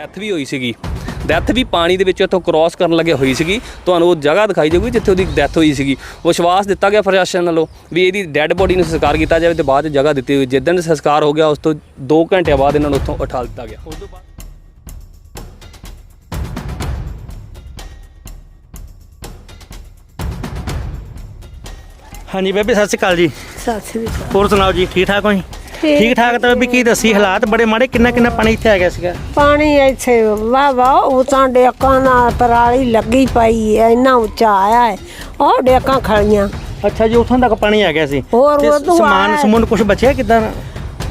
Death ਵੀ ਹੋਈ ਸੀਗੀ। Death ਵੀ ਪਾਣੀ ਦੇ ਵਿੱਚ ਉੱਥੋਂ ਕ੍ਰਾਸ ਕਰਨ ਲੱਗੇ ਹੋਈ ਸੀਗੀ। ਤੁਹਾਨੂੰ ਉਹ ਜਗ੍ਹਾ ਦਿਖਾਈ ਜਾਊਗੀ ਜਿੱਥੇ ਉਹਦੀ ਡੈਥ ਹੋਈ ਸੀਗੀ। ਵਿਸ਼ਵਾਸ ਦਿੱਤਾ ਗਿਆ ਪ੍ਰਸ਼ਾਸਨ ਵੱਲੋਂ ਵੀ ਇਹਦੀ ਡੈੱਡ ਬੋਡੀ ਨੂੰ ਸੰਸਕਾਰ ਕੀਤਾ ਜਾਵੇ ਤੇ ਬਾਅਦ 'ਚ ਜਗ੍ਹਾ ਦਿੱਤੀ ਹੋਈ। ਜਿੱਦਣ ਸੰਸਕਾਰ ਹੋ ਗਿਆ ਉਸ ਤੋਂ 2 ਘੰਟੇ ਬਾਅਦ ਇਹਨਾਂ ਨੂੰ ਉੱਥੋਂ ਉਠਾ ਦਿੱਤਾ ਗਿਆ। ਉਸ ਤੋਂ ਬਾਅਦ ਹਾਂਜੀ ਬੇਬੀ ਸਤਿ ਸ਼੍ਰੀ ਅਕਾਲ ਜੀ। ਸਤਿ ਸ੍ਰੀ ਅਕਾਲ। ਹੋਰ ਸੁਣਾਓ ਜੀ ਠੀਕ ਠਾਕ ਹੋ ਜੀ? ਠੀਕ। ਠੀਕ ਤਾਂ ਬੇਬੀ ਕੀ ਦੱਸੀ ਹਾਲਾਤ ਬੜੇ ਮਾੜੇ ਕਿੰਨਾ ਕਿੰਨਾ ਪਾਣੀ ਇੱਥੇ ਆ ਗਿਆ ਸੀਗਾ? ਪਾਣੀ ਇੱਥੇ ਵਾਹ ਵਾਹ ਉਹ ਤਾਂ ਡੇਕਾਂ ਨਾਲ ਪਰਾਲੀ ਲੱਗੀ ਪਈ ਐ ਇੰਨਾ ਉੱਚਾ ਆਇਆ ਹੈ ਉਹ ਡੇਕਾਂ ਖੜੀਆਂ ਅੱਛਾ ਜੀ ਉੱਥੋਂ ਤੱਕ ਪਾਣੀ ਆ ਗਿਆ ਸੀ। ਹੋਰ ਤੇ ਸਮਾਨ ਆਇਆ। ਸਮੂਨ ਕੁਝ ਬਚਿਆ ਕਿਦਾਂ?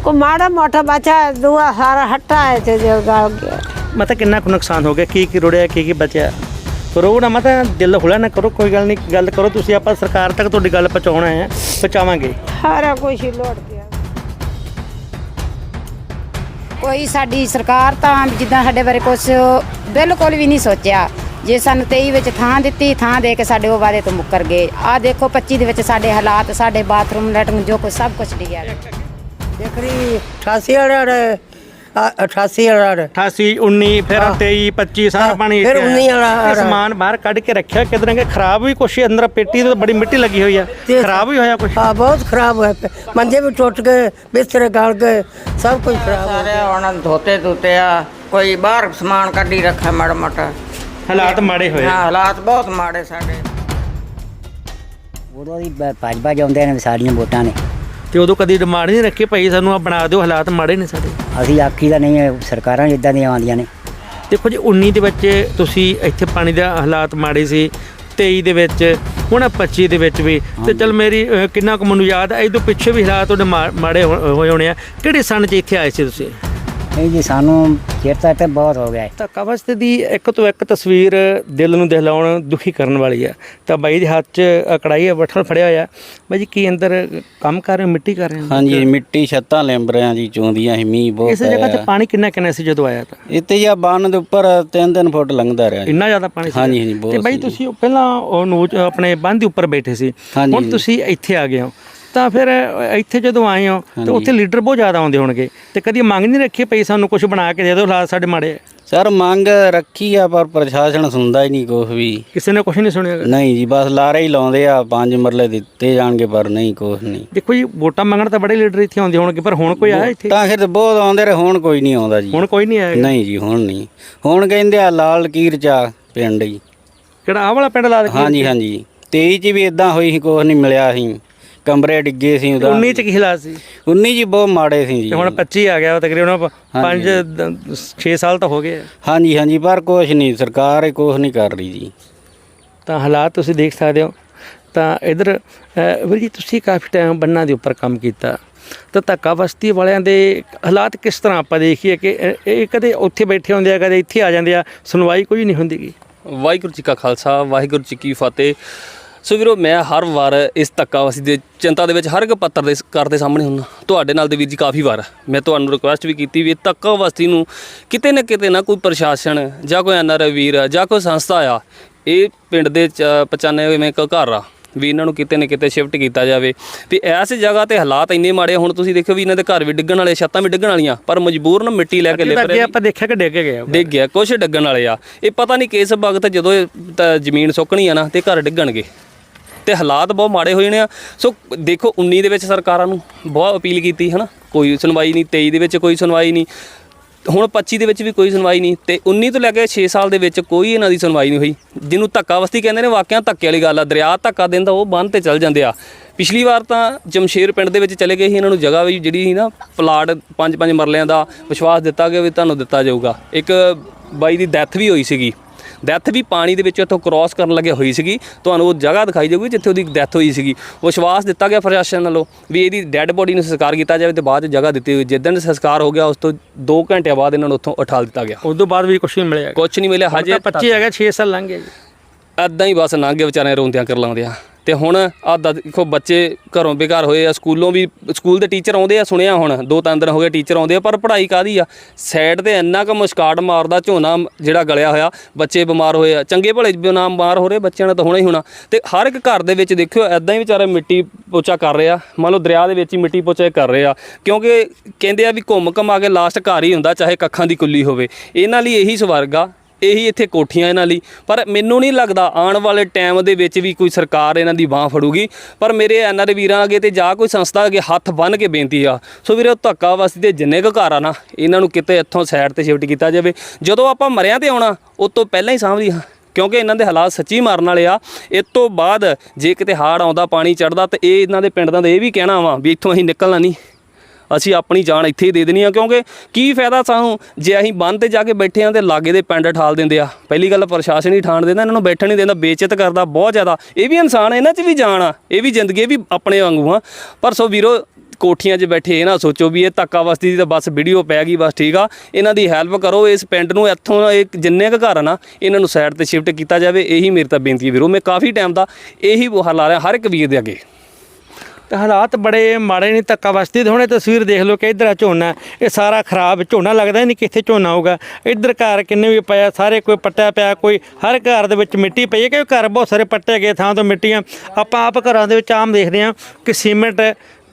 ਕੋ ਮਾੜਾ ਮੋਟਾ ਬੱਚਾ ਦੂਆ ਸਾਰਾ ਹੱਟਾ ਹੈ ਤੇ ਜੋ ਗਲ ਗਿਆ। ਮਤਲਬ ਕਿੰਨਾ ਕੁ ਨੁਕਸਾਨ ਹੋ ਗਿਆ ਕੀ ਕੀ ਰੁੜਿਆ ਕੀ ਕੀ ਬਚਿਆ। ਕਰੋ ਨਾ ਮਤਾ ਦਿਲ ਖੁੱਲਾ ਨਾ ਕਰੋ ਕੋਈ ਗੱਲ ਨਹੀਂ ਗੱਲ ਕਰੋ ਤੁਸੀਂ ਆਪਾਂ ਸਰਕਾਰ ਤੱਕ ਤੁਹਾਡੀ ਗੱਲ ਪਹੁੰਚਾਉਣਾ ਹੈ ਪਹੁੰਚਾਵਾਂਗੇ। ਸਾਰਾ ਕੁਝ ਹੀ ਲੋਟ ਗਿਆ। ਕੋਈ ਸਾਡੀ ਸਰਕਾਰ ਤਾਂ ਜਿੱਦਾਂ ਸਾਡੇ ਬਾਰੇ ਕੁਝ ਬਿਲਕੁਲ ਵੀ ਨਹੀਂ ਸੋਚਿਆ। ਜੇ ਸਾਨੂੰ 23 ਵਿੱਚ ਥਾਂ ਦਿੱਤੀ, ਥਾਂ ਦੇ ਕੇ ਸਾਡੇ ਉਹ ਵਾਅਦੇ ਤੋਂ ਮੁੱਕਰ ਗਏ। ਆ ਦੇਖੋ 25 ਦੇ ਵਿੱਚ ਸਾਡੇ ਹਾਲਾਤ, ਸਾਡੇ ਬਾਥਰੂਮ ਲੈਟਰਿੰਗ ਜੋ ਕੁਛ ਸਭ ਕੁਝ ਡਿੱਗਿਆ। ਦੇਖਰੀ 88 ਵਾਲਾ 88 ਵਾਲਾ 88 19 ਫਿਰ 23 25 ਸਾਰਾ ਹਾਂ, ਪਾਣੀ ਫਿਰ ਇੱਥੇ ਆਇਆ। 19 ਵਾਲਾ ਇਹ ਸਮਾਨ ਬਾਹਰ ਕੱਢ ਕੇ ਰੱਖਿਆ ਕਿਧਰ ਕਿ ਖਰਾਬ ਵੀ ਕੁਛ ਅੰਦਰ ਪੇਟੀ ਤੇ ਬੜੀ ਮਿੱਟੀ ਲੱਗੀ ਹੋਈ ਆ। ਖਰਾਬ ਵੀ ਹੋਇਆ ਕੁਛ? ਹਾਂ ਬਹੁਤ ਖਰਾਬ ਹੋਇਆ। ਮੰਜੇ ਵੀ ਟੁੱਟ ਗਏ ਬਿਸਤਰੇ ਗਲ ਗਏ ਸਭ ਕੁਝ ਖਰਾਬ ਹੋ ਸਾਰੇ ਹੁਣ ਧੋਤੇ ਧੁੱਤੇ ਆ ਕੋਈ ਬਾਹਰ ਸਮਾਨ ਕੱਢੀ ਰੱਖਿਆ ਮਾੜਾ ਮੋਟਾ। ਹਾਲਾਤ ਮਾੜੇ ਹੋਏ। ਹਾਂ ਹਾਲਾਤ ਬਹੁਤ ਮਾੜੇ ਸਾਡੇ। ਉਦੋਂ ਦੀ ਬ- ਭੱਜ ਭੱਜ ਆਉਂਦੇ ਨੇ ਸਾਰੀਆਂ ਵੋਟਾਂ ਨੇ। ਤੇ ਉਦੋਂ ਕਦੀ ਡਿਮਾਂਡ ਨਹੀਂ ਰੱਖੀ ਭਾਈ ਸਾਨੂੰ ਆ ਬਣਾ ਦਿਓ ਹਾਲਾਤ ਮਾੜੇ ਨੇ ਸਾਡੇ। ਅਸੀਂ ਆਖੀ ਦਾ ਨਹੀਂ ਹੈ, ਸਰਕਾਰਾਂ ਇਦਾਂ ਦੀਆਂ ਆਉਂਦੀਆਂ ਨੇ। ਦੇਖੋ ਜੀ 19 ਦੇ ਵਿੱਚ ਤੁਸੀਂ ਇੱਥੇ ਪਾਣੀ ਦਾ ਹਾਲਾਤ ਮਾੜੇ ਸੀ 23 ਦੇ ਵਿੱਚ ਹੁਣ ਆਹ 25 ਦੇ ਵਿੱਚ ਵੀ। ਤੇ ਚਲ ਮੇਰੀ ਅਹ, ਕਿੰਨਾ ਕੁ ਮੈਨੂੰ ਯਾਦ ਹੈ ਇਹ ਤੋਂ ਪਿੱਛੇ ਵੀ ਹਾਲਾਤ ਉਹਦੇ ਮਾ- ਮਾੜੇ ਹੋ- ਹੋਏ ਹੋਣੇ ਆ। ਕਿਹੜੇ ਸਨ 'ਚ ਇੱਥੇ ਆਏ ਸੀ ਤੁਸੀਂ? ਨਹੀਂ ਜੀ ਸਾਨੂੰ ਚਿਰ ਤੱਕ ਤੇ ਬਹੁਤ ਹੋ ਗਿਆ ਹੈ। ਤਾਂ ਕਵਸਤ ਦੀ ਇੱਕ ਤੋਂ ਇੱਕ ਤਸਵੀਰ ਦਿਲ ਨੂੰ ਦਹਿਲਾਉਣ ਦੁਖੀ ਕਰਨ ਵਾਲੀ ਆ ਤਾਂ ਬਾਈ ਦੇ ਹੱਥ 'ਚ ਕੜਾਈ ਆ ਬੱਠਲ ਫੜਿਆ ਹੋਇਆ। ਬਾਈ ਜੀ ਕੀ ਅੰਦਰ ਕੰਮ ਕਰ ਰਹੇ ਹੋ? ਮਿੱਟੀ ਕਰ ਰਹੇ ਹੋ? ਹਾਂਜੀ ਮਿੱਟੀ ਛੱਤਾਂ ਲਿੰਬ ਰਿਆਂ ਜੀ ਚੋਂਦੀਆਂ ਸੀ ਮੀਂਹ ਬਹੁਤ ਇਸ ਜਗ੍ਹਾ 'ਚ ਪਿਆ। ਪਾਣੀ ਕਿੰਨਾ ਕਿੰਨਾ ਸੀ ਜਦੋਂ ਆਇਆ ਤਾਂ? ਇੱਥੇ ਜਾਂ ਬੰਨ ਦੇ ਉੱਪਰ 3-3 ਫੁੱਟ ਲੰਘਦਾ ਰਿਹਾ ਜੀ। ਇੰਨਾ ਜ਼ਿਆਦਾ ਪਾਣੀ ਸੀ? ਹਾਂਜੀ, ਹਾਂਜੀ, ਬਹੁਤ ਤੇ ਬਾਈ। ਤੁਸੀਂ ਉਹ ਪਹਿਲਾਂ ਉਹ ਨੋਚ ਆਪਣੇ ਬੰਦ ਦੇ ਉੱਪਰ ਬੈਠੇ ਸੀ। ਹਾਂਜੀ, ਹੁਣ। ਤੁਸੀਂ ਇੱਥੇ ਆ ਗਏ ਹੋ। ਤਾਂ ਫਿਰ ਇੱਥੇ ਜਦੋਂ ਆਏ ਹੋ ਤੇ। ਉੱਥੇ ਲੀਡਰ ਬਹੁਤ ਜ਼ਿਆਦਾ ਆਉਂਦੇ ਹੋਣਗੇ। ਤੇ ਕਦੀ ਮੰਗ ਨਹੀਂ ਰੱਖੀ ਪਈ ਸਾਨੂੰ ਕੁਝ ਬਣਾ ਕੇ ਦੇ ਦਿਓ ਹਾਲਾਤ ਸਾਡੇ ਮਾੜੇ ਆ। ਸਰ ਮੰਗ ਰੱਖੀ ਆ ਪਰ ਪ੍ਰਸ਼ਾਸਨ ਸੁਣਦਾ ਹੀ ਨਹੀਂ ਕੁਛ ਵੀ। ਕਿਸੇ ਨੇ ਕੁਝ ਨਹੀਂ ਸੁਣਿਆ। ਨਹੀਂ ਜੀ ਬਸ ਲਾਰੇ ਹੀ ਲਾਉਂਦੇ ਆ ਪੰਜ ਮਰਲੇ ਦਿੱਤੇ ਜਾਣਗੇ ਪਰ ਨਹੀਂ ਕੁਛ ਨਹੀਂ। ਦੇਖੋ ਜੀ ਵੋਟਾਂ ਮੰਗਣ ਤਾਂ ਬੜੇ ਲੀਡਰ ਇੱਥੇ ਆਉਂਦੇ ਹੋਣਗੇ ਪਰ ਹੁਣ ਕੋਈ ਆਇਆ ਇੱਥੇ? ਤਾਂ ਫਿਰ ਬਹੁਤ ਆਉਂਦੇ ਰਹੇ ਹੁਣ ਕੋਈ ਨਹੀਂ ਆਉਂਦਾ ਜੀ। ਹੁਣ ਕੋਈ ਨਹੀਂ ਆਇਆ ਨਹੀਂ ਜੀ ਹੁਣ ਨਹੀਂ। ਹੁਣ ਕਹਿੰਦੇ ਆ ਲਾਲ ਲਕੀਰ ਚਾ ਪਿੰਡ ਜੀ ਕਿਹੜਾ ਆਹ ਵਾਲਾ ਪਿੰਡ ਲਾ ਦੇ ਹਾਂਜੀ ਹਾਂਜੀ। 23 ਚ ਵੀ ਇਦਾਂ ਹੋਈ ਸੀ ਕੁਛ ਨਹੀਂ ਮਿਲਿਆ ਸੀ। ਕਮਰੇ ਡਿੱਗੇ ਸੀ ਉਹਦਾ। 19 ਚ ਕੀ ਹਾਲਾਤ ਸੀ? 19 ਜੀ ਬਹੁਤ ਮਾੜੇ ਸੀ ਜੀ। ਤੇ ਹੁਣ 25 ਆ ਗਿਆ ਤਕਰੀਬਨ 5 6 ਸਾਲ ਤਾਂ ਹੋ ਗਏ। ਹਾਂਜੀ ਹਾਂਜੀ ਪਰ ਕੁਛ ਨਹੀਂ ਸਰਕਾਰ ਹੀ ਕੁਛ ਨਹੀਂ ਕਰ ਰਹੀ ਜੀ। ਤਾਂ ਹਾਲਾਤ ਤੁਸੀਂ ਦੇਖ ਸਕਦੇ ਹੋ। ਤਾਂ ਇਧਰ ਵੀਰ ਜੀ ਤੁਸੀਂ ਕਾਫੀ ਟਾਈਮ ਬੰਨਾਂ ਦੇ ਉੱਪਰ ਕੰਮ ਕੀਤਾ। ਤਾਂ ਧੱਕਾ ਬਸਤੀ ਵਾਲਿਆਂ ਦੇ ਹਾਲਾਤ ਕਿਸ ਤਰ੍ਹਾਂ ਆਪਾਂ ਦੇਖੀਏ ਕਿ ਇਹ- ਇਹ ਕਦੇ ਉੱਥੇ ਬੈਠੇ ਹੁੰਦੇ ਆ ਕਦੇ ਇੱਥੇ ਆ ਜਾਂਦੇ ਆ ਸੁਣਵਾਈ ਕੋਈ ਨਹੀਂ ਹੁੰਦੀਗੀ ਵਾਹਿਗੁਰੂ ਜੀ ਕਾ ਖਾਲਸਾ ਵਾਹਿਗੁਰੂ ਜੀ ਕੀ ਫਤਿਹ। ਸੋ ਵੀਰੋ ਮੈਂ ਹਰ ਵਾਰ ਇਸ ਧੱਕਾਵਾਸੀ ਦੇ ਚਿੰਤਾ ਦੇ ਵਿੱਚ ਹਰ ਇੱਕ ਪੱਤਰ ਦੇ ਕਰਦੇ ਸਾਹਮਣੇ ਹੁੰਨਾ ਤੁਹਾਡੇ ਨਾਲ ਦੇ ਵੀਰ ਜੀ ਕਾਫੀ ਵਾਰ। ਮੈਂ ਤੁਹਾਨੂੰ ਰਿਕੁਐਸਟ ਵੀ ਕੀਤੀ ਵੀ ਇਹ ਧੱਕਾਵਾਸੀ ਨੂੰ ਕਿਤੇ ਨਾ ਕਿਤੇ ਨਾ ਕੋਈ ਪ੍ਰਸ਼ਾਸਨ ਜਾਂ ਕੋਈ ਐਨਆਰਆਈ ਵੀਰ ਜਾਂ ਕੋਈ ਸੰਸਥਾ ਆ ਇਹ ਪਿੰਡ ਦੇ 95 ਕੁ ਘਰ ਆ ਵੀ ਇਹਨਾਂ ਨੂੰ ਕਿਤੇ ਨਾ ਕਿਤੇ ਸ਼ਿਫਟ ਕੀਤਾ ਜਾਵੇ। ਵੀ ਐਸ ਜਗ੍ਹਾ ਤੇ ਹਾਲਾਤ ਇੰਨੇ ਮਾੜੇ ਹੁਣ ਤੁਸੀਂ ਦੇਖੋ ਵੀ ਇਹਨਾਂ ਦੇ ਘਰ ਵੀ ਡਿੱਗਣ ਵਾਲੇ ਛੱਤਾਂ ਵੀ ਡਿੱਗਣ ਵਾਲੀਆਂ ਪਰ ਮਜਬੂਰਨ ਮਿੱਟੀ ਲੈ ਕੇ ਅੱਗੇ ਰਹੇ ਆਪਾਂ ਦੇਖਿਆ ਕਿ ਡਿੱਗ ਗਿਆ ਡਿੱਗ ਗਿਆ ਕੁਛ ਡਿੱਗਣ ਵਾਲੇ ਆ। ਇਹ ਪਤਾ ਨਹੀਂ ਕਿਸ ਵਕਤ ਜਦੋਂ ਤਾਂ ਜ਼ਮੀਨ ਸੁੱਕਣੀ ਆ ਨਾ ਤੇ ਘਰ ਡਿੱਗਣਗੇ। ਤੇ ਹਾਲਾਤ ਬਹੁਤ ਮਾੜੇ ਹੋ ਜਾਣੇ ਆ। ਸੋ ਦੇਖੋ 19 ਦੇ ਵਿੱਚ ਸਰਕਾਰਾਂ ਨੂੰ ਬਹੁਤ ਅਪੀਲ ਕੀਤੀ, ਹਨਾ। ਕੋਈ ਸੁਣਵਾਈ ਨਹੀਂ 23 ਦੇ ਵਿੱਚ ਕੋਈ ਸੁਣਵਾਈ ਨਹੀਂ, ਹੁਣ 25 ਦੇ ਵਿੱਚ ਵੀ ਕੋਈ ਸੁਣਵਾਈ ਨਹੀਂ, ਤੇ 19 ਤੋਂ ਲੈ ਕੇ 6 ਸਾਲ ਦੇ ਵਿੱਚ ਕੋਈ ਇਹਨਾਂ ਦੀ ਸੁਣਵਾਈ ਨਹੀਂ ਹੋਈ, ਜਿਹਨੂੰ ਧੱਕਾਵਸਤੀ ਕਹਿੰਦੇ ਨੇ, ਵਾਕਿਆ ਧੱਕੇ ਵਾਲੀ ਗੱਲ ਆ। ਦਰਿਆ ਧੱਕਾ ਦਿੰਦਾ ਉਹ ਬੰਨ ਤੇ ਚੱਲ ਜਾਂਦੇ ਆ। ਪਿਛਲੀ ਵਾਰ ਤਾਂ ਜਮਸ਼ੇਰ ਪਿੰਡ ਦੇ ਵਿੱਚ ਚਲੇ ਗਏ ਸੀ, ਇਹਨਾਂ ਨੂੰ ਜਗ੍ਹਾ ਵੀ ਜਿਹੜੀ ਸੀ ਨਾ, ਪਲਾਟ ਪੰਜ ਪੰਜ ਮਰਲਿਆਂ ਦਾ ਵਿਸ਼ਵਾਸ ਦਿੱਤਾ ਗਿਆ ਵੀ ਤੁਹਾਨੂੰ ਦਿੱਤਾ ਜਾਊਗਾ। ਇੱਕ ਬਾਈ ਦੀ ਡੈਥ ਵੀ ਹੋਈ ਸੀਗੀ। ਡੈਥ ਵੀ ਪਾਣੀ ਦੇ ਵਿੱਚ ਉੱਥੋਂ ਕ੍ਰਾਸ ਕਰਨ ਲੱਗੇ ਹੋਈ ਸੀਗੀ। ਤੁਹਾਨੂੰ ਉਹ ਜਗ੍ਹਾ ਦਿਖਾਈ ਜਾਊਗੀ ਜਿੱਥੇ ਉਹਦੀ ਡੈਥ ਹੋਈ ਸੀਗੀ। ਵਿਸ਼ਵਾਸ ਦਿੱਤਾ ਗਿਆ ਪ੍ਰਸ਼ਾਸਨ ਵੱਲੋਂ ਵੀ ਇਹਦੀ ਡੈੱਡ ਬੋਡੀ ਨੂੰ ਸੰਸਕਾਰ ਕੀਤਾ ਜਾਵੇ ਤੇ ਬਾਅਦ 'ਚ ਜਗ੍ਹਾ ਦਿੱਤੀ ਹੋਈ। ਜਿੱਦਣ ਸੰਸਕਾਰ ਹੋ ਗਿਆ ਉਸ ਤੋਂ 2 ਘੰਟੇ ਬਾਅਦ ਇਹਨਾਂ ਨੂੰ ਉੱਥੋਂ ਉਠਾ ਦਿੱਤਾ ਗਿਆ। ਉਸ ਤੋਂ ਬਾਅਦ ਵੀ ਕੁਝ ਨਹੀਂ ਮਿਲਿਆ। ਕੁਝ ਨਹੀਂ ਮਿਲਿਆ। ਹਜੇ ਹਜੇ 25 ਹੈਗਾ 6 ਸਾਲ ਲੰਘ ਗਏ ਜੀ। ਐਦਾਂ ਹੀ ਬਸ ਲੰਘ ਗਏ ਵਿਚਾਰੇ ਰੋਂਦਿਆਂ ਕਰ ਲਾਉਂਦੇ ਆ ਤੇ ਹੁਣ ਆ ਦੇਖੋ ਬੱਚੇ ਘਰੋਂ ਬੇਘਰ ਹੋਏ ਆ, ਸਕੂਲੋਂ ਵੀ ਸਕੂਲ ਦੇ ਟੀਚਰ ਆਉਂਦੇ ਆ, ਸੁਣਿਆ ਹੁਣ, ਦੋ ਤਿੰਨ ਦਿਨ ਹੋ ਗਏ ਟੀਚਰ ਆਉਂਦੇ ਆ, ਪਰ ਪੜ੍ਹਾਈ ਕਾਦੀ ਆ? ਸਾਈਡ ਤੇ ਇੰਨਾ ਕੁ ਮੁਸ਼ਕਾਟ ਮਾਰਦਾ ਝੋਨਾ ਜਿਹੜਾ ਗਲਿਆ ਹੋਇਆ, ਬੱਚੇ ਬਿਮਾਰ ਹੋਏ ਆ। ਚੰਗੇ ਭਲੇ ਬਿਨਾ ਬਿਮਾਰ ਹੋ ਰਹੇ ਬੱਚਿਆਂ ਨੇ ਤਾਂ ਹੋਣਾ ਹੀ ਹੋਣਾ। ਤੇ ਹਰ ਇੱਕ ਘਰ ਦੇ ਵਿੱਚ ਦੇਖਿਓ ਐਦਾਂ ਹੀ ਵਿਚਾਰੇ ਮਿੱਟੀ ਪੋਚਾ ਕਰ ਰਹੇ ਆ। ਮੰਨ ਲਓ ਦਰਿਆ ਦੇ ਵਿੱਚ ਹੀ ਮਿੱਟੀ ਪੋਚਾ ਕਰ ਰਹੇ ਆ। ਕਿਉਂਕਿ ਕਹਿੰਦੇ ਆ ਵੀ ਘੁੰਮ ਘਮਾ ਕੇ ਲਾਸਟ ਘਰ ਹੀ ਹੁੰਦਾ, ਚਾਹੇ ਕੱਖਾਂ ਦੀ ਕੁੱਲੀ ਹੋਵੇ। ਇਹਨਾਂ ਲਈ ਇਹੀ ਸਵਰਗ ਆ। ਇਹੀ ਇੱਥੇ ਕੋਠੀਆਂ ਇਹਨਾਂ ਲਈ। ਪਰ ਮੈਨੂੰ ਨਹੀਂ ਲੱਗਦਾ ਆਉਣ ਵਾਲੇ ਟਾਈਮ ਦੇ ਵਿੱਚ ਵੀ ਕੋਈ ਸਰਕਾਰ ਇਹਨਾਂ ਦੀ ਬਾਹ ਫੜੂਗੀ। ਪਰ ਮੇਰੇ ਐਨਆਰ ਵੀਰਾਂ ਅੱਗੇ ਤੇ ਜਾਂ ਕੋਈ ਸੰਸਥਾ ਅੱਗੇ ਹੱਥ ਬੰਨ ਕੇ ਬੇਨਤੀ ਆ। ਸੋ ਵੀਰੇ, ਧੱਕਾ ਵਸਦੀ ਦੇ ਜਿੰਨੇ ਕੁ ਘਰ ਆ ਨਾ, ਇਹਨਾਂ ਨੂੰ ਕਿਤੇ ਇੱਥੋਂ ਸਾਈਡ ਤੇ ਸ਼ਿਫਟ ਕੀਤਾ ਜਾਵੇ। ਜਦੋਂ ਆਪਾਂ ਮਰਿਆਂ ਤੇ ਆਉਣਾ, ਉਸ ਤੋਂ ਪਹਿਲਾਂ ਹੀ ਸਾਂਭਦੀ ਹਾਂ। ਕਿਉਂਕਿ ਇਹਨਾਂ ਦੇ ਹਾਲਾਤ ਸੱਚੀ ਮਾਰਨ ਵਾਲੇ ਆ। ਇਸ ਤੋਂ ਬਾਅਦ ਜੇ ਕਿਤੇ ਹਾੜ ਆਉਂਦਾ, ਪਾਣੀ ਚੜਦਾ ਤੇ ਇਹ ਇਹਨਾਂ ਦੇ ਪਿੰਡ ਦਾ ਇਹ ਵੀ ਕਹਿਣਾ ਵਾ ਵੀ ਇੱਥੋਂ ਅਸੀਂ ਨਿਕਲਣਾ ਨਹੀਂ। ਅਸੀਂ ਆਪਣੀ ਜਾਨ ਇੱਥੇ ਹੀ ਦੇ ਦੇਣੀ ਆ। ਕਿਉਂਕਿ ਕੀ ਫਾਇਦਾ ਸਾਨੂੰ ਜੇ ਅਸੀਂ ਬੰਨ ਤੇ ਜਾ ਕੇ ਬੈਠੇ ਆ ਤੇ ਲਾਗੇ ਦੇ ਪਿੰਡ ਠਾਲ ਦਿੰਦੇ ਆ। ਪਹਿਲੀ ਗੱਲ ਪ੍ਰਸ਼ਾਸਨ ਹੀ ਠਾਣ ਦਿੰਦਾ, ਇਹਨਾਂ ਨੂੰ ਬੈਠਣ ਨਹੀਂ ਦਿੰਦਾ, ਬੇਇੱਜ਼ਤ ਕਰਦਾ ਬਹੁਤ ਜ਼ਿਆਦਾ। ਇਹ ਵੀ ਇਨਸਾਨ ਇਹਨਾਂ 'ਚ ਵੀ ਜਾਨ ਆ, ਇਹ ਵੀ ਜ਼ਿੰਦਗੀ ਵੀ ਆਪਣੇ ਵਾਂਗੂ ਆ। ਪਰ ਸੋ ਵੀਰੋ, ਕੋਠੀਆਂ 'ਚ ਬੈਠੇ ਇਹ ਨਾ ਸੋਚੋ ਵੀ ਇਹ ਧੱਕਾ ਵਸਦੀ ਦੀ ਤਾਂ ਬਸ ਵੀਡੀਓ ਪੈ ਗਈ, ਬਸ ਠੀਕ ਆ। ਇਹਨਾਂ ਦੀ ਹੈਲਪ ਕਰੋ, ਇਸ ਪਿੰਡ ਨੂੰ ਇੱਥੋਂ ਇਹ ਜਿੰਨੇ ਕੁ ਘਰ ਆ ਨਾ, ਇਹਨਾਂ ਨੂੰ ਸਾਈਡ ਤੇ ਸ਼ਿਫਟ ਕੀਤਾ ਜਾਵੇ। ਇਹੀ ਮੇਰੀ ਤਾਂ ਬੇਨਤੀ ਵੀਰੋ। ਮੈਂ ਕਾਫੀ ਟਾਈਮ ਦਾ ਇਹੀ ਬੁਹਾਰ ਲਾ ਰਿਹਾ ਹਰ ਇੱਕ ਵੀਰ ਦੇ ਅੱਗੇ। ਤੇ ਹਾਲਾਤ ਬੜੇ ਮਾੜੇ ਨੇ, ਧੱਕਾ ਵਸਦੀ ਤੇ ਹੁਣ ਇਹ ਤਸਵੀਰ ਦੇਖ ਲਓ ਕਿ ਇਧਰ ਆ ਝੋਨਾ ਇਹ ਸਾਰਾ ਖਰਾਬ ਝੋਨਾ ਲੱਗਦਾ ਹੀ ਨਹੀਂ ਕਿੱਥੇ ਝੋਨਾ ਹੋਊਗਾ। ਇਧਰ ਘਰ ਕਿੰਨੇ ਵੀ ਪਿਆ ਸਾਰੇ ਕੋਈ ਪੱਟਿਆ ਪਿਆ, ਕੋਈ ਹਰ ਘਰ ਦੇ ਵਿੱਚ ਮਿੱਟੀ ਪਈ ਹੈ ਕਿ ਘਰ ਬਹੁਤ ਸਾਰੇ ਪੱਟੇ ਗਏ ਥਾਂ ਤੋਂ ਮਿੱਟੀਆਂ। ਆਪਾਂ ਆਪ ਘਰਾਂ ਦੇ ਵਿੱਚ ਆਮ ਦੇਖਦੇ ਹਾਂ ਕਿ ਸੀਮੈਂਟ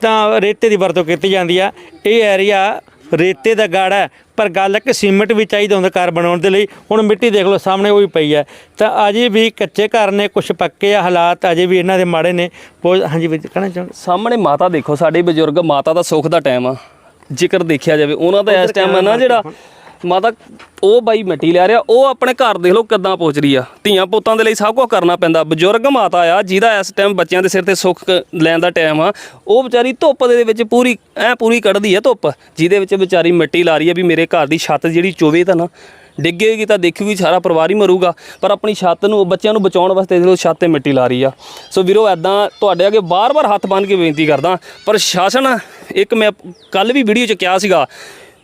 ਤਾਂ ਰੇਤੇ ਦੀ ਵਰਤੋਂ ਕੀਤੀ ਜਾਂਦੀ ਆ। ਇਹ ਏਰੀਆ ਰੇਤੇ ਦਾ ਗਾੜਾ ਹੈ ਪਰ ਗੱਲ ਹੈ ਕਿ ਸੀਮੈਂਟ ਵੀ ਚਾਹੀਦਾ ਹੁੰਦਾ ਘਰ ਬਣਾਉਣ ਦੇ ਲਈ। ਹੁਣ ਮਿੱਟੀ ਦੇਖ ਲਓ ਸਾਹਮਣੇ ਉਹ ਵੀ ਪਈ ਹੈ। ਤਾਂ ਅਜੇ ਵੀ ਕੱਚੇ ਘਰ ਨੇ ਕੁਝ ਪੱਕੇ ਆ ਹਾਲਾਤ ਅਜੇ ਵੀ ਇਹਨਾਂ ਦੇ ਮਾੜੇ ਨੇ। ਬਹੁਤ ਹਾਂਜੀ ਵੀ ਕਹਿਣਾ ਚਾਹੁੰਦੇ ਸਾਹਮਣੇ ਮਾਤਾ ਦੇਖੋ ਸਾਡੇ ਬਜ਼ੁਰਗ ਮਾਤਾ ਦਾ ਸੁੱਖ ਦਾ ਟਾਈਮ ਆ। ਜ਼ਿਕਰ ਦੇਖਿਆ ਜਾਵੇ ਉਹਨਾਂ ਦਾ ਇਸ ਟਾਈਮ ਆ ਨਾ ਜਿਹੜਾ ਮਾਤਾ, ਉਹ ਬਾਈ ਮਿੱਟੀ ਲੈ ਰਿਹਾ, ਉਹ ਆਪਣੇ ਘਰ ਦੇਖ ਲਓ ਕਿੱਦਾਂ ਪਹੁੰਚ ਰਹੀ ਆ। ਧੀਆਂ ਪੁੱਤਾਂ ਦੇ ਲਈ ਸਭ ਕੁਝ ਕਰਨਾ ਪੈਂਦਾ। ਬਜ਼ੁਰਗ ਮਾਤਾ ਆ, ਜਿਹਦਾ ਇਸ ਟਾਈਮ ਬੱਚਿਆਂ ਦੇ ਸਿਰ ਤੇ ਸੁੱਖ ਲੈਣ ਦਾ ਟਾਈਮ ਆ, ਉਹ ਵਿਚਾਰੀ ਧੁੱਪ ਦੇ ਵਿੱਚ ਪੂਰੀ, ਐ ਪੂਰੀ ਕੱਢਦੀ ਆ ਧੁੱਪ, ਜਿਹਦੇ ਵਿੱਚ ਵਿਚਾਰੀ ਮਿੱਟੀ ਲਾ ਰਹੀ ਆ ਵੀ ਮੇਰੇ ਘਰ ਦੀ ਛੱਤ ਜਿਹੜੀ ਚੋਵੇ ਤਾਂ ਨਾ, ਡਿੱਗੇਗੀ ਤਾਂ ਦੇਖੂਗੀ ਸਾਰਾ ਪਰਿਵਾਰ ਹੀ ਮਰੂਗਾ, ਪਰ ਆਪਣੀ ਛੱਤ ਨੂੰ, ਬੱਚਿਆਂ ਨੂੰ ਬਚਾਉਣ ਵਾਸਤੇ ਦੇਖੋ ਛੱਤ ਤੇ ਮਿੱਟੀ ਲਾ ਰਹੀ ਆ। ਸੋ ਵੀਰੋ ਐਦਾਂ ਤੁਹਾਡੇ ਅੱਗੇ ਬਾਰ-ਬਾਰ ਹੱਥ ਬੰਨ੍ਹ ਕੇ ਬੇਨਤੀ ਕਰਦਾ, ਪ੍ਰਸ਼ਾਸਨ, ਇੱਕ ਮੈਂ ਕੱਲ ਵੀ ਵੀਡੀਓ 'ਚ ਕਿਹਾ ਸੀਗਾ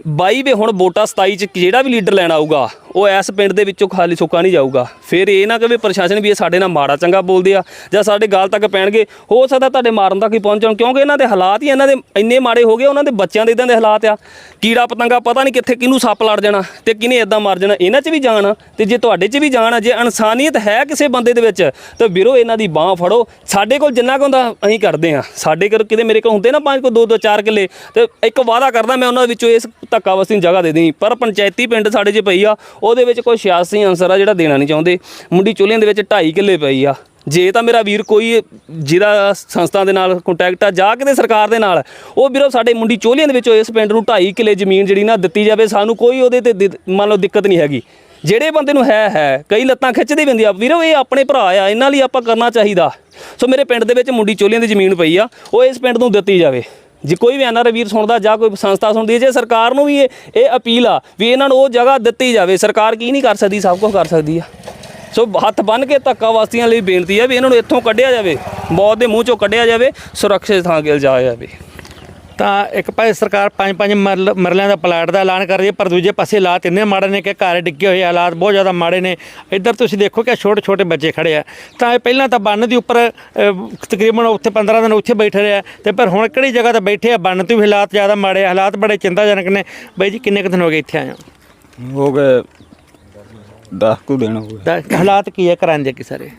ਬਾਈ ਵੇ ਹੁਣ ਵੋਟਾਂ 27 ਚ ਜਿਹੜਾ ਵੀ ਲੀਡਰ ਲੈਣ ਆਊਗਾ, ਉਹ ਇਸ ਪਿੰਡ ਦੇ ਵਿੱਚੋਂ ਖਾਲੀ ਸੁੱਕਾ ਨਹੀਂ ਜਾਊਗਾ। ਫਿਰ ਇਹ ਨਾ ਕਹੇ ਪ੍ਰਸ਼ਾਸਨ ਵੀ ਇਹ ਸਾਡੇ ਨਾਲ ਮਾੜਾ ਚੰਗਾ ਬੋਲਦੇ ਆ, ਜਾਂ ਸਾਡੇ ਗਾਲ ਤੱਕ ਪੈਣਗੇ। ਹੋ ਸਕਦਾ ਤੁਹਾਡੇ ਮਾਰਨ ਤੱਕ ਹੀ ਪਹੁੰਚਣ ਕਿਉਂਕਿ ਇਹਨਾਂ ਦੇ ਹਾਲਾਤ ਹੀ ਇਹਨਾਂ ਦੇ ਇੰਨੇ ਮਾੜੇ ਹੋ ਗਏ, ਉਹਨਾਂ ਦੇ ਬੱਚਿਆਂ ਦੇ ਇਦਾਂ ਦੇ ਹਾਲਾਤ ਆ। ਕੀੜਾ ਪਤੰਗਾ ਪਤਾ ਨਹੀਂ ਕਿੱਥੇ ਕਿਹਨੂੰ ਸੱਪ ਲੜ ਜਾਣਾ ਤੇ ਕਿਹਨੇ ਇਦਾਂ ਮਾਰ ਜਾਣਾ, ਇਹਨਾਂ 'ਚ ਵੀ ਜਾਣ ਆ ਤੇ ਜੇ ਤੁਹਾਡੇ 'ਚ ਵੀ ਜਾਣ ਆ, ਜੇ ਇਨਸਾਨੀਅਤ ਹੈ ਕਿਸੇ ਬੰਦੇ ਦੇ ਵਿੱਚ, ਤਾਂ ਵੀਰੋ ਇਹਨਾਂ ਦੀ ਬਾਹ ਫੜੋ। ਸਾਡੇ ਕੋਲ ਜਿੰਨਾ ਕੁ ਹੁੰਦਾ, ਅਸੀਂ ਕਰਦੇ ਆ। ਸਾਡੇ ਕੋਲ ਕਿਤੇ ਮੇਰੇ ਕੋਲ ਹੁੰਦੇ ਨਾ ਪੰਜ ਕੋ ਦੋ ਦੋ ਚਾਰ ਕਿੱਲੇ, ਤੇ ਇੱਕ ਵਾਅਦਾ ਕਰਦਾ ਮੈਂ ਉਹਨਾਂ ਵਿੱਚੋਂ ਇਸ ਧੱਕਾ ਵਸਤੀ ਨੂੰ ਜਗ੍ਹਾ ਦੇ ਦੇਣੀ। ਪਰ ਪੰਚਾਇਤੀ ਪਿੰਡ ਸਾਡੇ 'ਚ ਪਈ ਆ, ਉਹਦੇ ਵਿੱਚ ਕੋਈ ਸਿਆਸੀ ਅੰਸਰ ਆ ਜਿਹੜਾ ਦੇਣਾ ਨਹੀਂ ਚਾਹੁੰਦੇ। ਮੁੰਡੀ ਚੋਲੀਆਂ ਦੇ ਵਿੱਚ 2.5 ਕਿੱਲੇ ਪਈ ਆ। ਜੇ ਤਾਂ ਮੇਰਾ ਵੀਰ ਕੋਈ ਜਿਹਦਾ ਸੰਸਥਾ ਦੇ ਨਾਲ ਕੰਟੈਕਟ ਆ, ਜਾ ਕਿਤੇ ਸਰਕਾਰ ਦੇ ਨਾਲ, ਉਹ ਵੀਰੋ ਸਾਡੇ ਮੁੰਡੀ ਚੋਲੀਆਂ ਦੇ ਵਿੱਚੋਂ ਇਸ ਪਿੰਡ ਨੂੰ 2.5 ਕਿੱਲੇ ਜ਼ਮੀਨ ਜਿਹੜੀ ਨਾ ਦਿੱਤੀ ਜਾਵੇ, ਸਾਨੂੰ ਕੋਈ ਉਹਦੇ ਤੇ ਦਿ- ਮੰਨ ਲਓ ਦਿੱਕਤ ਨਹੀਂ ਹੈਗੀ। ਜਿਹੜੇ ਬੰਦੇ ਨੂੰ ਹੈ ਹੈ, ਕਈ ਲੱਤਾਂ ਖਿੱਚਦੇ ਬੰਦੇ ਆ। ਵੀਰੋ, ਇਹ ਆਪਣੇ ਭਰਾ ਆ, ਇਹਨਾਂ ਲਈ ਆਪਾਂ ਕਰਨਾ ਚਾਹੀਦਾ। ਸੋ ਮੇਰੇ ਪਿੰਡ ਦੇ ਵਿੱਚ ਮੁੰਡੀ ਚੋਲੀਆਂ ਦੀ ਜ਼ਮੀਨ ਪਈ ਆ, ਉਹ ਇਸ ਪਿੰਡ ਨੂੰ ਦਿੱਤੀ ਜਾਵੇ। ਜੇ ਕੋਈ ਵੀ ਐਨਆਰ ਵੀਰ ਸੁਣਦਾ ਜਾਂ ਕੋਈ ਸੰਸਥਾ ਸੁਣਦੀ ਹੈ, ਜੇ ਸਰਕਾਰ ਨੂੰ ਵੀ ਇਹ ਇਹ ਅਪੀਲ ਆ ਵੀ ਇਹਨਾਂ ਨੂੰ ਉਹ ਜਗ੍ਹਾ ਦਿੱਤੀ ਜਾਵੇ, ਸਰਕਾਰ ਕੀ ਨਹੀਂ ਕਰ ਸਕਦੀ, ਸਭ ਕੁਝ ਕਰ ਸਕਦੀ ਆ। ਸੋ ਹੱਥ ਬੰਨ ਕੇ ਧੱਕਾ ਵਾਸੀਆਂ ਲਈ ਬੇਨਤੀ ਹੈ ਵੀ ਇਹਨਾਂ ਨੂੰ ਇੱਥੋਂ ਕੱਢਿਆ ਜਾਵੇ, ਮੌਤ ਦੇ ਮੂੰਹ ਚੋਂ ਕੱਢਿਆ ਜਾਵੇ, ਸੁਰੱਖਿਅਤ ਥਾਂ ਗਿਲ ਜਾਇਆ ਜਾਵੇ। ਤਾਂ ਇੱਕ ਪਾਸੇ ਸਰਕਾਰ ਪੰਜ ਪੰਜ ਮਰਲ ਮਰਲਿਆਂ ਦਾ ਪਲਾਟ ਦਾ ਐਲਾਨ ਕਰ ਰਹੀ ਹੈ ਪਰ ਦੂਜੇ ਪਾਸੇ ਹਾਲਾਤ ਇੰਨੇ ਮਾੜੇ ਨੇ ਕਿ ਘਰ ਡਿੱਗੇ ਹੋਏ ਹਾਲਾਤ ਬਹੁਤ ਜ਼ਿਆਦਾ ਮਾੜੇ ਨੇ। ਇੱਧਰ ਤੁਸੀਂ ਦੇਖੋ ਕਿ ਛੋਟੇ ਛੋਟੇ ਬੱਚੇ ਖੜੇ ਆ। ਤਾਂ ਇਹ ਪਹਿਲਾਂ ਤਾਂ ਬੰਨ ਦੇ ਉੱਪਰ ਤਕਰੀਬਨ ਉੱਥੇ 15 ਦਿਨ ਉੱਥੇ ਬੈਠੇ ਰਿਹਾ ਤੇ ਪਰ ਹੁਣ ਕਿਹੜੀ ਜਗ੍ਹਾ ਤੇ ਬੈਠੇ ਆ? ਬੰਨ ਤੋਂ ਵੀ ਹਾਲਾਤ ਜ਼ਿਆਦਾ ਮਾੜੇ ਹਾਲਾਤ ਬੜੇ ਚਿੰਤਾਜਨਕ ਨੇ। ਬਾਈ ਜੀ ਕਿੰਨੇ ਕੁ ਦਿਨ ਹੋ ਗਏ ਇੱਥੇ ਆਏ ਹੋ? ਗਏ 10 ਕੁ ਦਿਨ ਹੋ ਗਏ। ਹਾਲਾਤ ਕੀ ਹੈ ਘਰਾਂ ਦੇ ਕੀ ਸਾਰੇ?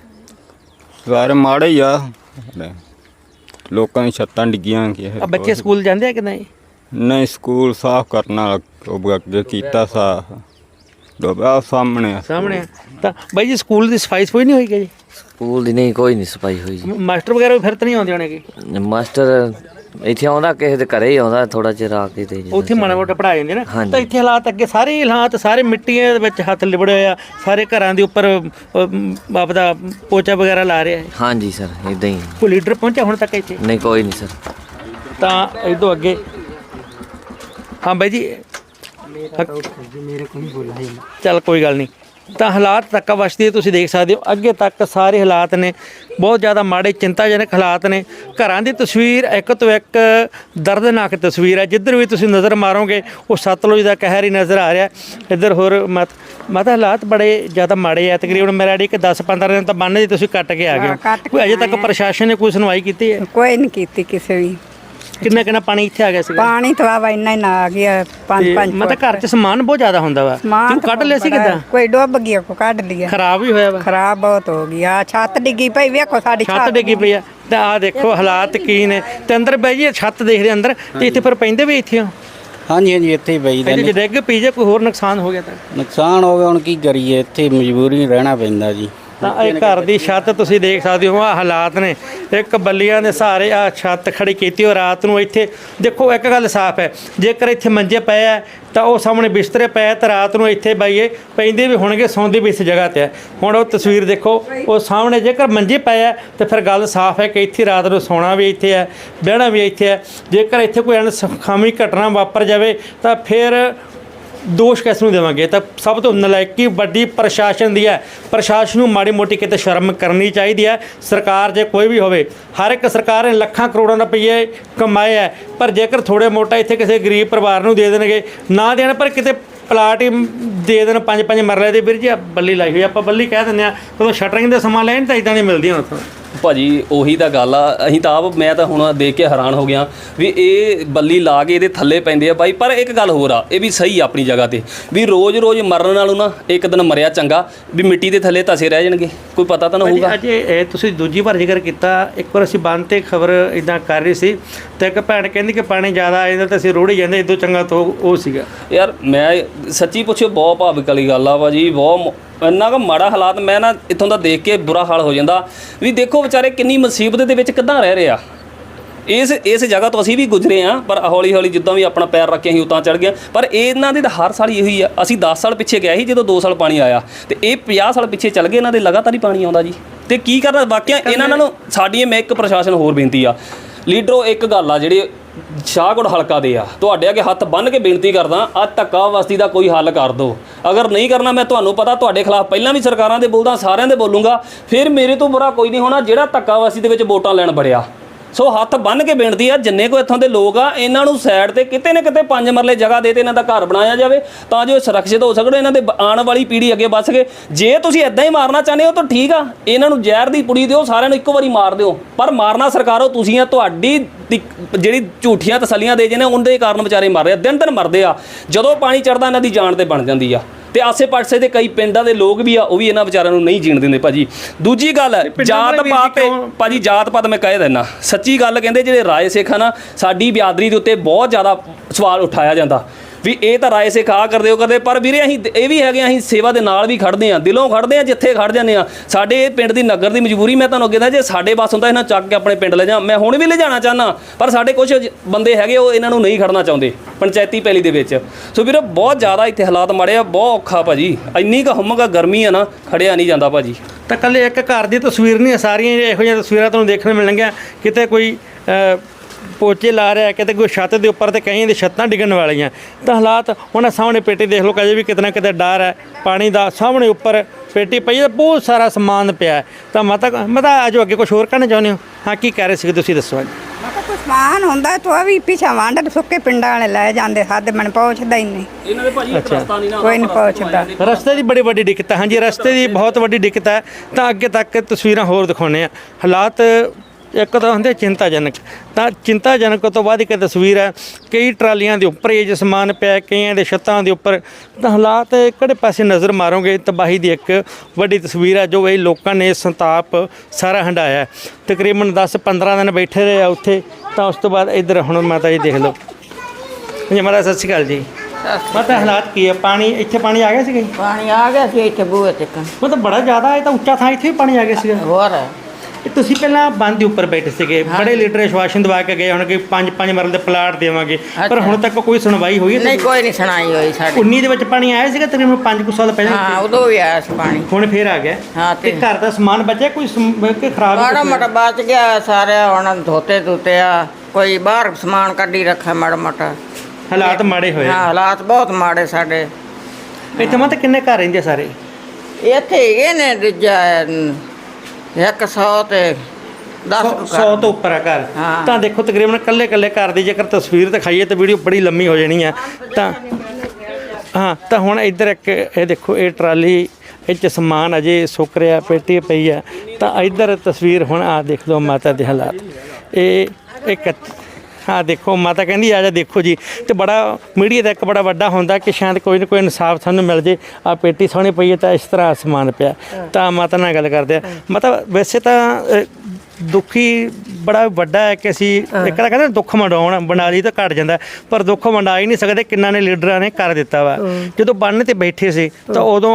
ਸਾਰੇ ਮਾੜੇ ਹੀ ਆ। ਲੋਕਾਂ ਦੀ ਛੱਤਾਂ ਡਿੱਗੀਆਂ ਕਿ ਆ ਬੱਚੇ ਸਕੂਲ ਜਾਂਦੇ ਆ ਕਿ ਨਹੀਂ? ਨਹੀਂ ਸਕੂਲ ਸਾਫ਼ ਕਰਨਾ ਉਹ ਅੱਗੇ ਕੀਤਾ ਸਾਫ਼। ਡੋਬਾ ਸਾਹਮਣੇ ਆ। ਸਾਹਮਣੇ ਆ। ਤਾਂ ਬਾਈ ਜੀ ਸਕੂਲ ਦੀ ਸਫ਼ਾਈ ਸਫ਼ਾਈ ਨਹੀਂ ਹੋਈ ਕਿ ਜੀ? ਸਕੂਲ ਦੀ ਨਹੀਂ ਕੋਈ ਨਹੀਂ ਸਫ਼ਾਈ ਹੋਈ ਜੀ। ਮਾਸਟਰ ਵਗੈਰਾ ਵੀ ਫਿਰ ਤਾਂ ਨਹੀਂ ਆਉਂਦੇ ਹੋਣਗੇ? ਮਾਸਟਰ ਇੱਥੇ ਆਉਂਦਾ ਕਿਸੇ ਦੇ ਘਰੇ ਹੀ ਆਉਂਦਾ ਥੋੜਾ ਚਿਰ ਆ ਕੇ ਤੇ ਜੀ ਉੱਥੇ ਮਾੜਾ ਮੋਟਾ ਪੜ੍ਹਾਏ ਜਾਂਦੇ ਨਾ। ਹਾਂਜੀ। ਤਾਂ ਇੱਥੇ ਹਾਲਾਤ ਅੱਗੇ ਸਾਰੇ ਹੀ ਹਾਲਾਤ ਸਾਰੇ ਮਿੱਟੀਆਂ ਦੇ ਵਿੱਚ ਹੱਥ ਲਿਬੜੇ ਹੋਏ ਆ ਸਾਰੇ ਘਰਾਂ ਦੇ ਉੱਪਰ ਅਮ, ਆਪਦਾ ਪੋਚਾ ਵਗੈਰਾ ਲਾ ਰਿਹਾ ਹੈ। ਹਾਂਜੀ ਸਰ ਇਦਾਂ ਹੀ ਕੋਈ ਲੀਡਰ ਪਹੁੰਚਿਆ ਹੁਣ ਤੱਕ ਇੱਥੇ? ਨਹੀਂ ਕੋਈ ਨਹੀਂ ਸਰ। ਤਾਂ ਤੋਂ ਅੱਗੇ। ਹਾਂ ਬਾਈ ਜੀ। ਮੇਰੇ ਕੋਲ ਬੋਲਾ ਚੱਲ ਕੋਈ ਗੱਲ ਨਹੀਂ। ਤਾਂ ਹਾਲਾਤ ਤੱਕ ਵਸਦੀ ਤੁਸੀਂ ਦੇਖ ਸਕਦੇ ਹੋ। ਅੱਗੇ ਤੱਕ ਸਾਰੇ ਹਾਲਾਤ ਨੇ ਬਹੁਤ ਜ਼ਿਆਦਾ ਮਾੜੇ ਚਿੰਤਾਜਨਕ ਹਾਲਾਤ ਨੇ। ਘਰਾਂ ਦੀ ਤਸਵੀਰ ਇੱਕ ਤੋਂ ਇੱਕ ਦਰਦਨਾਕ ਤਸਵੀਰ ਹੈ। ਜਿੱਧਰ ਵੀ ਤੁਸੀਂ ਨਜ਼ਰ ਮਾਰੋਗੇ ਉਹ ਸਤਲੁਜ ਦਾ ਕਹਿਰ ਹੀ ਨਜ਼ਰ ਆ ਰਿਹਾ ਇੱਧਰ ਹੋਰ ਮਤ ਮਤ ਹਾਲਾਤ ਬੜੇ ਜ਼ਿਆਦਾ ਮਾੜੇ ਆ। ਤਕਰੀਬਨ ਮੇਰਾ ਡੀ ਕਿ 10 15 ਦਿਨ ਤਾਂ ਬੰਨ ਦੀ ਤੁਸੀਂ ਕੱਟ ਕੇ ਆ ਗਏ ਹੋ। ਕੋਈ ਅਜੇ ਤੱਕ ਪ੍ਰਸ਼ਾਸਨ ਨੇ ਕੋਈ ਸੁਣਵਾਈ ਕੀਤੀ ਹੈ? ਕੋਈ ਨਹੀਂ ਕੀਤੀ ਕਿਸੇ ਵੀ। ਕਿੰਨਾ ਕਿੰਨਾ ਪਾਣੀ ਇੱਥੇ ਆ ਗਿਆ ਸੀਗਾ? ਪਾਣੀ ਤਾਂ ਵਾ ਇੰਨਾ ਹੀ ਨਾ ਆ ਗਿਆ ਪੰਜ ਤੇ ਪੰਜ ਮਤਲਬ ਘਰ 'ਚ ਸਮਾਨ ਬਹੁਤ ਜ਼ਿਆਦਾ ਹੁੰਦਾ ਵਾ। ਤੂੰ ਕੱਢ ਲਿਆ ਸੀ ਕਿਦਾਂ? ਕੋਈ ਡੁੱਬ ਗਿਆ ਕੋ ਕੱਢ ਲਿਆ। ਖਰਾਬ ਵੀ ਹੋਇਆ ਵਾ। ਖਰਾਬ ਬਹੁਤ ਹੋ ਗਿਆ। ਛੱਤ ਡਿੱਗੀ ਪਈ ਵੇਖੋ ਸਾਡੀ ਛੱਤ ਡਿੱਗੀ ਪਈ ਆ। ਤੇ ਆ ਦੇਖੋ ਹਾਲਾਤ ਕੀ ਨੇ। ਤੇ ਅੰਦਰ ਬਈ ਜੀ ਛੱਤ ਦੇਖਦੇ ਅੰਦਰ। ਤੇ ਇੱਥੇ ਫਿਰ ਪੈਂਦੇ ਵੀ ਇੱਥੇ ਹਾਂਜੀ ਹਾਂਜੀ ਇੱਥੇ ਹੀ ਬਈਦੇ ਚ ਡਿੱਗ ਪਈ ਜੇ ਕੋਈ ਹੋਰ ਨੁਕਸਾਨ ਹੋ ਗਿਆ ਤਾਂ? ਨੁਕਸਾਨ ਹੋ ਗਿਆ ਹੁਣ ਕੀ ਕਰੀਏ? ਇੱਥੇ ਮਜਬੂਰੀ ਰਹਿਣਾ ਪੈਂਦਾ ਜੀ। ਤਾਂ ਇਹ ਘਰ ਦੀ ਛੱਤ ਤੁਸੀਂ ਦੇਖ ਸਕਦੇ ਹੋ ਆ ਹਾਲਾਤ ਨੇ। ਇੱਕ ਬੱਲੀਆਂ ਦੇ ਸਹਾਰੇ ਆ ਛੱਤ ਖੜੀ ਕੀਤੀ ਹੋ ਰਾਤ ਨੂੰ ਇੱਥੇ ਦੇਖੋ ਇੱਕ ਗੱਲ ਸਾਫ਼ ਹੈ ਜੇਕਰ ਇੱਥੇ ਮੰਜੇ ਪਏ ਆ ਤਾਂ ਉਹ ਸਾਹਮਣੇ ਬਿਸਤਰੇ ਪਏ ਤਾਂ ਰਾਤ ਨੂੰ ਇੱਥੇ ਬਈਏ ਪੈਂਦੇ ਵੀ ਹੋਣਗੇ ਸੌਂਦੇ ਵੀ ਇਸ ਜਗ੍ਹਾ ਤੇ ਹੁਣ ਉਹ ਤਸਵੀਰ ਦੇਖੋ ਉਹ ਸਾਹਮਣੇ ਜੇਕਰ ਮੰਜੇ ਪਏ ਆ ਤਾਂ ਫਿਰ ਗੱਲ ਸਾਫ਼ ਹੈ ਕਿ ਇੱਥੇ ਰਾਤ ਨੂੰ ਸੌਣਾ ਵੀ ਇੱਥੇ ਹੈ ਬਹਿਣਾ ਵੀ ਇੱਥੇ ਹੈ ਜੇਕਰ ਇੱਥੇ ਕੋਈ ਅਣਸਖਾਮੀ ਘਟਨਾ ਵਾਪਰ ਜਾਵੇ ਤਾਂ ਫਿਰ ਦੋਸ਼ ਕਿਸ ਨੂੰ ਦੇਵਾਂਗੇ, ਤਾਂ ਸਭ ਤੋਂ ਨਲਾਇਕੀ ਵੱਡੀ ਪ੍ਰਸ਼ਾਸਨ ਦੀ ਹੈ। ਪ੍ਰਸ਼ਾਸਨ ਨੂੰ ਮਾੜੀ ਮੋਟੀ ਕਿਤੇ ਸ਼ਰਮ ਕਰਨੀ ਚਾਹੀਦੀ ਹੈ। ਸਰਕਾਰ ਜੇ ਕੋਈ ਵੀ ਹੋਵੇ, ਹਰ ਇੱਕ ਸਰਕਾਰ ਨੇ ਲੱਖਾਂ ਕਰੋੜਾਂ ਰੁਪਏ ਕਮਾਏ ਹੈ, ਪਰ ਜੇਕਰ ਥੋੜੇ ਮੋਟਾ ਇੱਥੇ ਕਿਸੇ ਗਰੀਬ ਪਰਿਵਾਰ ਨੂੰ ਦੇ ਦੇਣਗੇ, ਨਾ ਦੇਣ ਪਰ ਕਿਤੇ ਪਲਾਟ ਹੀ ਦੇ ਦੇਣ ਪੰਜ ਪੰਜ ਮਰਲੇ ਦੇ, ਵੀਰ ਜੀ ਬੱਲੀ ਲਾਈ ਹੋਈ ਆਪਾਂ ਬੱਲੀ ਕਹਿ ਦਿੰਦੇ ਆ ਉਦੋਂ ਸ਼ਟਰਿੰਗ ਦਾ ਸਮਾਂ ਲੈਣ ਤਾਂ ਇਦਾਂ ਦੀ ਮਿਲਦੀਆਂ ਉੱਥੋਂ। ਭਾਜੀ ਉਹੀ ਤਾਂ ਗੱਲ ਆ। ਅਸੀਂ ਤਾਂ ਆਪ ਮੈਂ ਤਾਂ ਹੁਣ ਦੇਖ ਕੇ ਹੈਰਾਨ ਹੋ ਗਿਆ ਵੀ ਇਹ ਬੱਲੀ ਲਾ ਕੇ ਇਹਦੇ ਥੱਲੇ ਪੈਂਦੇ ਆ ਬਾਈ। ਪਰ ਇੱਕ ਗੱਲ ਹੋਰ ਆ ਇਹ ਵੀ ਸਹੀ ਆ ਆਪਣੀ ਜਗ੍ਹਾ ਤੇ। ਵੀ ਰੋਜ਼-ਰੋਜ਼ ਮਰਨ ਨਾਲੋਂ ਨਾ ਇੱਕ ਦਿਨ ਮਰਿਆ ਚੰਗਾ ਵੀ ਮਿੱਟੀ ਦੇ ਥੱਲੇ ਧਸੇ ਰਹਿ ਜਾਣਗੇ। ਕੋਈ ਪਤਾ ਤਾਂ ਨਾ ਹੋਊਗਾ। ਅੱਜ ਇਹ ਤੁਸੀਂ ਦੂਜੀ ਵਾਰ ਜ਼ਿਕਰ ਕੀਤਾ ਇੱਕ ਵਾਰ ਅਸੀਂ ਬੰਦ ਤੇ ਖਬਰ ਇਦਾਂ ਕਰ ਰਹੀ ਸੀ ਤੇ ਇੱਕ ਭੈਣ ਕਹਿੰਦੀ ਕਿ ਪਾਣੀ ਜ਼ਿਆਦਾ ਆ ਜਾਂਦਾ ਤਾਂ ਅਸੀਂ ਰੋੜੀ ਜਾਂਦੇ ਇਦੋਂ ਚੰਗਾ ਤਾਂ ਉਹ ਸੀਗਾ। ਯਾਰ ਮੈਂ ਸੱਚੀ ਪੁੱਛਿਓ ਬਹੁਤ ਭਾਵਿਕ ਵਾਲੀ ਗੱਲ ਆ ਭਾਜੀ ਬਹੁਤ ਇੰਨਾ ਕੁ ਮਾੜਾ ਹਾਲਾਤ ਮੈਂ ਨਾ ਇੱਥੋਂ ਦਾ ਦੇਖ ਕੇ ਬੁਰਾ ਹਾਲ ਹੋ ਜਾਂਦਾ। ਵੀ ਦੇਖੋ ਵਿਚਾਰੇ ਕਿੰਨੀ ਮੁਸੀਬਤ ਦੇ ਵਿੱਚ ਕਿੱਦਾਂ ਰਹਿ ਰਹੇ ਆ। ਇਸ ਇਸ ਜਗ੍ਹਾ ਤੋਂ ਅਸੀਂ ਵੀ ਗੁਜ਼ਰੇ ਆ ਪਰ ਹੌਲੀ ਹੌਲੀ ਜਿੱਦਾਂ ਵੀ ਆਪਣਾ ਪੈਰ ਰੱਖਿਆ ਅਸੀਂ ਉਤਾਂ ਚੜ ਗਏ ਪਰ ਇਹਨਾਂ ਦੀ ਤਾਂ ਹਰ ਸਾਲ ਇਹੋ ਹੀ ਆ। ਅਸੀਂ 10 ਸਾਲ ਪਿੱਛੇ ਗਏ ਸੀ ਜਦੋਂ 2 ਸਾਲ ਪਾਣੀ ਆਇਆ। ਤੇ ਇਹ 50 ਸਾਲ ਪਿੱਛੇ ਚੱਲ ਗਏ ਇਹਨਾਂ ਦੇ ਲਗਾਤਾਰ ਹੀ ਪਾਣੀ ਆਉਂਦਾ ਜੀ। ਤੇ ਕੀ ਕਰਨਾ? ਵਾਕਿਆ ਇਹਨਾਂ ਨਾਲੋਂ ਸਾਡੀ ਮੈਂ ਇੱਕ ਪ੍ਰਸ਼ਾਸਨ ਹੋਰ ਬੇਨਤੀ ਆ। ਲੀਡਰੋ ਇੱਕ ਗੱਲ ਆ ਜਿਹੜੀ ਸ਼ਾਹਗੜ ਹਲਕਾ ਦੇ ਆ। ਤੁਹਾਡੇ ਅੱਗੇ ਹੱਥ ਬੰਨ ਕੇ ਬੇਨਤੀ ਕਰਦਾ ਆ ਧੱਕਾ ਵਸਤੀ ਦਾ ਕੋਈ ਹੱਲ ਕਰ ਦਿਓ। ਅਗਰ ਨਹੀਂ ਕਰਨਾ, ਮੈਂ ਤੁਹਾਨੂੰ ਪਤਾ ਤੁਹਾਡੇ ਖਿਲਾਫ ਪਹਿਲਾਂ ਵੀ ਸਰਕਾਰਾਂ ਦੇ ਬੋਲਦਾ, ਸਾਰਿਆਂ ਦੇ ਬੋਲੂੰਗਾ। ਫਿਰ ਮੇਰੇ ਤੋਂ ਬੁਰਾ ਕੋਈ ਨਹੀਂ ਹੋਣਾ ਜਿਹੜਾ ਧੱਕਾ ਵਸਤੀ ਦੇ ਵਿੱਚ ਵੋਟਾਂ ਲੈਣ ਬੜਿਆ ਸੋ ਹੱਥ ਬੰਨ ਕੇ ਬੇਨਤੀ ਆ, ਜਿੰਨੇ ਕੋ ਇੱਥੋਂ ਦੇ ਲੋਕ ਆ, ਇਹਨਾਂ ਨੂੰ ਸਾਈਡ ਤੇ ਕਿਤੇ ਨਾ ਕਿਤੇ ਪੰਜ ਮਰਲੇ ਜਗ੍ਹਾ ਦੇ ਤੇ ਇਹਨਾਂ ਦਾ ਘਰ ਬਣਾਇਆ ਜਾਵੇ, ਤਾਂ ਜੋ ਇਹ ਸੁਰੱਖਿਅਤ ਹੋ ਸਕਣ, ਇਹਨਾਂ ਦੇ ਆਉਣ ਵਾਲੀ ਪੀੜ੍ਹੀ ਅੱਗੇ ਵੱਧ ਸਕੇ। ਜੇ ਤੁਸੀਂ ਇਦਾਂ ਹੀ ਮਾਰਨਾ ਚਾਹੁੰਦੇ ਹੋ, ਤਾਂ ਠੀਕ ਆ, ਇਹਨਾਂ ਨੂੰ ਜ਼ਹਿਰ ਦੀ ਪੁੜੀ ਦਿਓ, ਸਾਰਿਆਂ ਨੂੰ ਇੱਕੋ ਵਾਰੀ ਮਾਰ ਦਿਓ। ਪਰ ਮਾਰਨਾ ਸਰਕਾਰੋ, ਤੁਸੀਂ ਆ, ਤੁਹਾਡੀ ਦੀ- ਜਿਹੜੀ ਝੂਠੀਆਂ ਤਸੱਲੀਆਂ ਦੇ ਜਿਹਨੇ ਉਹਦੇ ਕਾਰਨ ਵਿਚਾਰੇ ਮਰ ਰਹੇ ਆ ਦਿਨ ਦਿਨ ਮਰਦੇ ਆ। ਜਦੋਂ ਪਾਣੀ ਚੜਦਾ ਇਹਨਾਂ ਦੀ ਜਾਨ ਤੇ ਬਣ ਜਾਂਦੀ ਆ। ਤੇ ਆਸੇ-ਪਾਸੇ ਦੇ ਕਈ ਪਿੰਡਾਂ ਦੇ ਲੋਕ ਵੀ ਆ ਉਹ ਵੀ ਇਹਨਾਂ ਵਿਚਾਰਿਆਂ ਨੂੰ ਨਹੀਂ ਜੀਣ ਦਿੰਦੇ ਭਾਜੀ। ਦੂਜੀ ਗੱਲ ਜਾਤ ਪਾਤ ਤੇ ਭਾਜੀ ਜਾਤ ਪਾਤ ਮੈਂ ਕਹਿ ਦਿੰਦਾ। ਸੱਚੀ ਗੱਲ ਕਹਿੰਦੇ ਜਿਹੜੇ ਰਾਏ ਸਿੱਖ ਆ ਨਾ ਸਾਡੀ ਬਿਆਦਰੀ ਦੇ ਉੱਤੇ ਬਹੁਤ ਜ਼ਿਆਦਾ ਸਵਾਲ ਉਠਾਇਆ ਜਾਂਦਾ। ਵੀ ਇਹ ਤਾਂ ਰਾਏ ਸਿੱਖ ਆ ਕਰਦੇ ਹੋ ਕਰਦੇ, ਪਰ ਵੀਰੇ ਅਸੀਂ ਇਹ ਵੀ ਹੈਗੇ ਅਸੀਂ ਸੇਵਾ ਦੇ ਨਾਲ ਵੀ ਖੜਦੇ ਆ, ਦਿਲੋਂ ਖੜਦੇ ਆ, ਜਿੱਥੇ ਖੜ ਜਾਂਦੇ ਆ। ਸਾਡੇ ਪਿੰਡ ਦੀ ਨਗਰ ਦੀ ਮਜਬੂਰੀ ਮੈਂ ਤੁਹਾਨੂੰ ਅੱਗੇ ਦੱਸਿਆ ਜੇ ਸਾਡੇ ਬਸ ਹੁੰਦਾ, ਇਹਨਾਂ ਚੱਕ ਕੇ ਆਪਣੇ ਪਿੰਡ ਲੈ ਜਾ। ਮੈਂ ਹੁਣ ਵੀ ਲੈ ਜਾਣਾ ਚਾਹਨਾ ਪਰ ਸਾਡੇ ਕੁਝ ਬੰਦੇ ਹੈਗੇ, ਉਹ ਇਹਨਾਂ ਨੂੰ ਨਹੀਂ ਖੜਨਾ ਚਾਹੁੰਦੇ, ਪੰਚਾਇਤੀ ਪੈਲੀ ਦੇ ਵਿੱਚ। ਸੋ ਵੀਰੇ, ਬਹੁਤ ਜ਼ਿਆਦਾ ਇੱਥੇ ਹਾਲਾਤ ਮਾੜੇ ਆ, ਬਹੁਤ ਔਖਾ ਭਾਜੀ। ਇੰਨੀ ਕੁ ਹਮਗਾ ਗਰਮੀ ਆ ਨਾ, ਖੜਿਆ ਨਹੀਂ ਜਾਂਦਾ ਭਾਜੀ। ਤਾਂ ਕੱਲੇ ਇੱਕ ਘਰ ਦੀ ਤਸਵੀਰ ਨਹੀਂ ਸਾਰੀਆਂ ਇਹੋ ਜਿਹੀਆਂ ਤਸਵੀਰਾਂ ਤੁਹਾਨੂੰ ਦੇਖਣ ਨੂੰ ਮਿਲਣਗੀਆਂ। ਕਿਤੇ ਕੋਈ ਪੋਚੇ ਲਾ ਰਿਹਾ ਕਿਤੇ ਕੋਈ ਛੱਤ ਦੇ ਉੱਪਰ ਤੇ ਕहीं ਦੀ ਛੱਤਾਂ ਡਿੱਗਣ ਵਾਲੀਆਂ। ਤਾਂ ਹਾਲਾਤ ਉਹਨਾਂ ਸਾਹਮਣੇ ਪੇਟੀ ਦੇਖ ਲਓ ਕਜੇ ਵੀ ਕਿਤੇ ਨਾ ਕਿਤੇ ਡਰ ਹੈ। ਪਾਣੀ ਦਾ ਸਾਹਮਣੇ ਉੱਪਰ ਪੇਟੀ ਪਈ ਹੈ ਬਹੁਤ ਸਾਰਾ ਸਮਾਨ ਪਿਆ। ਤਾਂ ਮਾਤਾ ਮਾਤਾ ਆਜੋ ਅੱਗੇ ਕੁਝ ਹੋਰ ਕਹਿਣਾ ਚਾਹੁੰਦੇ ਹੋ? ਹਾਂ ਕੀ ਕਹਿ ਰਹੇ ਸੀ ਤੁਸੀਂ ਦੱਸੋ ਅੱਜ? ਸਮਾਨ ਹੁੰਦਾ ਤੋ ਵੀ ਪਿਛਾ ਵਾਂਡ ਸੁੱਕੇ ਪਿੰਡਾਂ ਵਾਲੇ ਲੈ ਜਾਂਦੇ ਸਾਡੇ ਮਨ ਪਹੁੰਚਦਾ ਹੀ ਨਹੀਂ। ਇਹਨਾਂ ਦੇ ਭਾਜੀ ਇੱਕ ਰਸਤਾ ਨਹੀਂ ਨਾ ਕੋਈ ਨਹੀਂ ਪਹੁੰਚਦਾ ਰਸਤੇ ਦੀ ਬੜੀ ਵੱਡੀ ਦਿੱਕਤ ਹੈ। ਹਾਂਜੀ ਰਸਤੇ ਦੀ ਬਹੁਤ ਵੱਡੀ ਦਿੱਕਤ ਹੈ। ਤਾਂ ਅੱਗੇ ਤੱਕ ਤਸਵੀਰਾਂ ਹੋਰ ਦਿਖਾਉਣੇ ਆ ਹਾਲਾਤ ਇੱਕ ਤਾਂ ਹੁੰਦੇ ਚਿੰਤਾਜਨਕ। ਤਾਂ ਚਿੰਤਾਜਨਕ ਤੋਂ ਬਾਅਦ ਇੱਕ ਤਸਵੀਰ ਹੈ ਕਈ ਟਰਾਲੀਆਂ ਦੇ ਉੱਪਰ ਇਹ ਸਮਾਨ ਪਿਆ ਕਈਆਂ ਦੇ ਛੱਤਾਂ ਦੇ ਉੱਪਰ। ਤਾਂ ਹਾਲਾਤ ਕਿਹੜੇ ਪਾਸੇ ਨਜ਼ਰ ਮਾਰੋਗੇ? ਤਬਾਹੀ ਦੀ ਇੱਕ ਵੱਡੀ ਤਸਵੀਰ ਹੈ ਜੋ ਇਹ ਲੋਕਾਂ ਨੇ ਸੰਤਾਪ ਸਾਰਾ ਹੰਡਾਇਆ। ਤਕਰੀਬਨ 10-15 ਦਿਨ ਬੈਠੇ ਰਹੇ ਆ ਉੱਥੇ ਤਾਂ ਉਸ ਤੋਂ ਬਾਅਦ ਇੱਧਰ ਹੁਣ ਮਾਤਾ ਜੀ ਦੇਖ ਲਓ। ਜੀ ਮਾਤਾ ਸਤਿ ਸ਼੍ਰੀ ਅਕਾਲ ਜੀ। ਮਾਤਾ ਹਾਲਾਤ ਕੀ ਹੈ ਪਾਣੀ ਇੱਥੇ ਪਾਣੀ ਆ ਗਿਆ ਸੀਗਾ ਜੀ? ਪਾਣੀ ਆ ਗਿਆ ਸੀ ਇੱਥੇ ਬੂਹੇ ਤੱਕ। ਮਤਲਬ ਬੜਾ ਜ਼ਿਆਦਾ ਹੈ ਤਾਂ ਉੱਚਾ ਥਾਂ ਇੱਥੇ ਵੀ ਪਾਣੀ ਆ ਗਿਆ ਸੀਗਾ। ਹੋਰ। ਇਹ ਤੁਸੀਂ ਪਹਿਲਾਂ ਬੰਦ ਦੇ ਉੱਪਰ ਬੈਠੇ ਸੀਗੇ ਬੜੇ ਲੀਡਰ ਆਸ਼ਵਾਸਨ ਦਵਾ ਕੇ ਗਏ ਹੁਣ ਕਿ ਪੰਜ ਪੰਜ ਮਰਲ ਦੇ ਪਲਾਟ ਦੇਵਾਂਗੇ ਪਰ ਹੁਣ ਤੱਕ ਕੋਈ ਸੁਣਵਾਈ ਹੋਈ ਹੈ ਨਹੀਂ ਕੋਈ ਨਹੀਂ ਸੁਣਾਈ ਹੋਈ ਸਾਡੀ। 19 ਦੇ ਵਿੱਚ ਪਾਣੀ ਆਇਆ ਸੀਗਾ ਤਕਰੀਬਨ 5 ਕੁ ਸਾਲ ਪਹਿਲਾਂ? ਹਾਂ ਉਦੋਂ ਵੀ ਆਇਆ ਸੀ ਪਾਣੀ। ਹੁਣ ਫੇਰ ਆ ਗਿਆ? ਹਾਂ, ਤੇ ਤੇ- ਘਰ ਦਾ ਸਮਾਨ ਬਚਿਆ ਕੋਈ ਸਮ- ਕਿ ਖਰਾਬ ਮਾੜਾ ਕੁਛ? ਮੋਟਾ ਬਚ ਗਿਆ ਸਾਰੇ ਹੁਣ ਧੋਤੇ ਧੁੱਤੇ ਆ ਕੋਈ ਬਾਹਰ ਸਮਾਨ ਕੱਢੀ ਰੱਖਿਆ ਮਾੜਾ ਮੋਟਾ। ਹਾਲਾਤ ਮਾੜੇ ਹੋਏ। ਹਾਂ ਹਾਲਾਤ ਬਹੁਤ ਮਾੜੇ ਸਾਡੇ। ਇੱਥੇ ਮਤ ਕਿੰਨੇ ਘਰ ਰਹਿੰਦੇ ਆ ਸਾਰੇ? ਇੱਥੇ ਹੈਗੇ ਨੇ ਦੂਜਾ 100 ਤੇ 10 100 ਤੋਂ ਉੱਪਰ ਆ ਘਰ। ਹਾਂ। ਤਾਂ ਦੇਖੋ ਤਕਰੀਬਨ ਕੱਲੇ ਕੱਲੇ ਘਰ ਦੀ ਜੇਕਰ ਤਸਵੀਰ ਦਿਖਾਈਏ ਤਾਂ ਵੀਡੀਓ ਬੜੀ ਲੰਮੀ ਹੋ ਜਾਣੀ ਆ। ਤਾਂ ਹਾਂ ਤਾਂ ਹੁਣ ਇੱਧਰ ਇੱਕ ਇਹ ਦੇਖੋ ਇਹ ਟਰਾਲੀ ਇਹ ਚ ਸਮਾਨ ਅਜੇ ਸੁੱਕ ਰਿਹਾ ਪੇਟੀ ਪਈ ਆ। ਤਾਂ ਇੱਧਰ ਤਸਵੀਰ ਹੁਣ ਆ ਦੇਖ ਲਓ ਮਾਤਾ ਦੇ ਹਾਲਾਤ। ਇਹ ਇੱਕ ਹਾਂ ਦੇਖੋ ਮਾਤਾ ਕਹਿੰਦੀ ਆ ਜਾ ਦੇਖੋ ਜੀ। ਤੇ ਬੜਾ ਮੀਡੀਆ ਦਾ ਇੱਕ ਬੜਾ ਵੱਡਾ ਹੁੰਦਾ ਕਿ ਸ਼ਾਇਦ ਕੋਈ ਨਾ ਕੋਈ ਇਨਸਾਫ ਸਾਨੂੰ ਮਿਲ ਜੇ। ਆ ਪੇਟੀ ਸੋਹਣੀ ਪਈ ਹੈ ਤਾਂ ਇਸ ਤਰ੍ਹਾਂ ਸਮਾਨ ਪਿਆ। ਤਾਂ ਮਾਤਾ ਨਾਲ ਗੱਲ ਕਰਦੇ ਆ। ਮਾਤਾ ਵੈਸੇ ਤਾਂ ਦੁਖੀ ਬੜਾ ਵੱਡਾ ਹੈ ਕਿ ਅਸੀਂ ਇੱਕ ਤਾਂ ਕਹਿੰਦੇ ਦੁੱਖ ਵੰਡਾਉਣ ਵੰਡਾਲੀ ਤਾਂ ਘਟ ਜਾਂਦਾ। ਪਰ ਦੁੱਖ ਵੰਡਾ ਹੀ ਨਹੀਂ ਸਕਦੇ ਕਿੰਨਾ ਨੇ ਲੀਡਰਾਂ ਨੇ ਕਰ ਦਿੱਤਾ ਵਾ। ਜਦੋਂ ਬੰਨ ਤੇ ਬੈਠੇ ਸੀ ਤਾਂ ਉਦੋਂ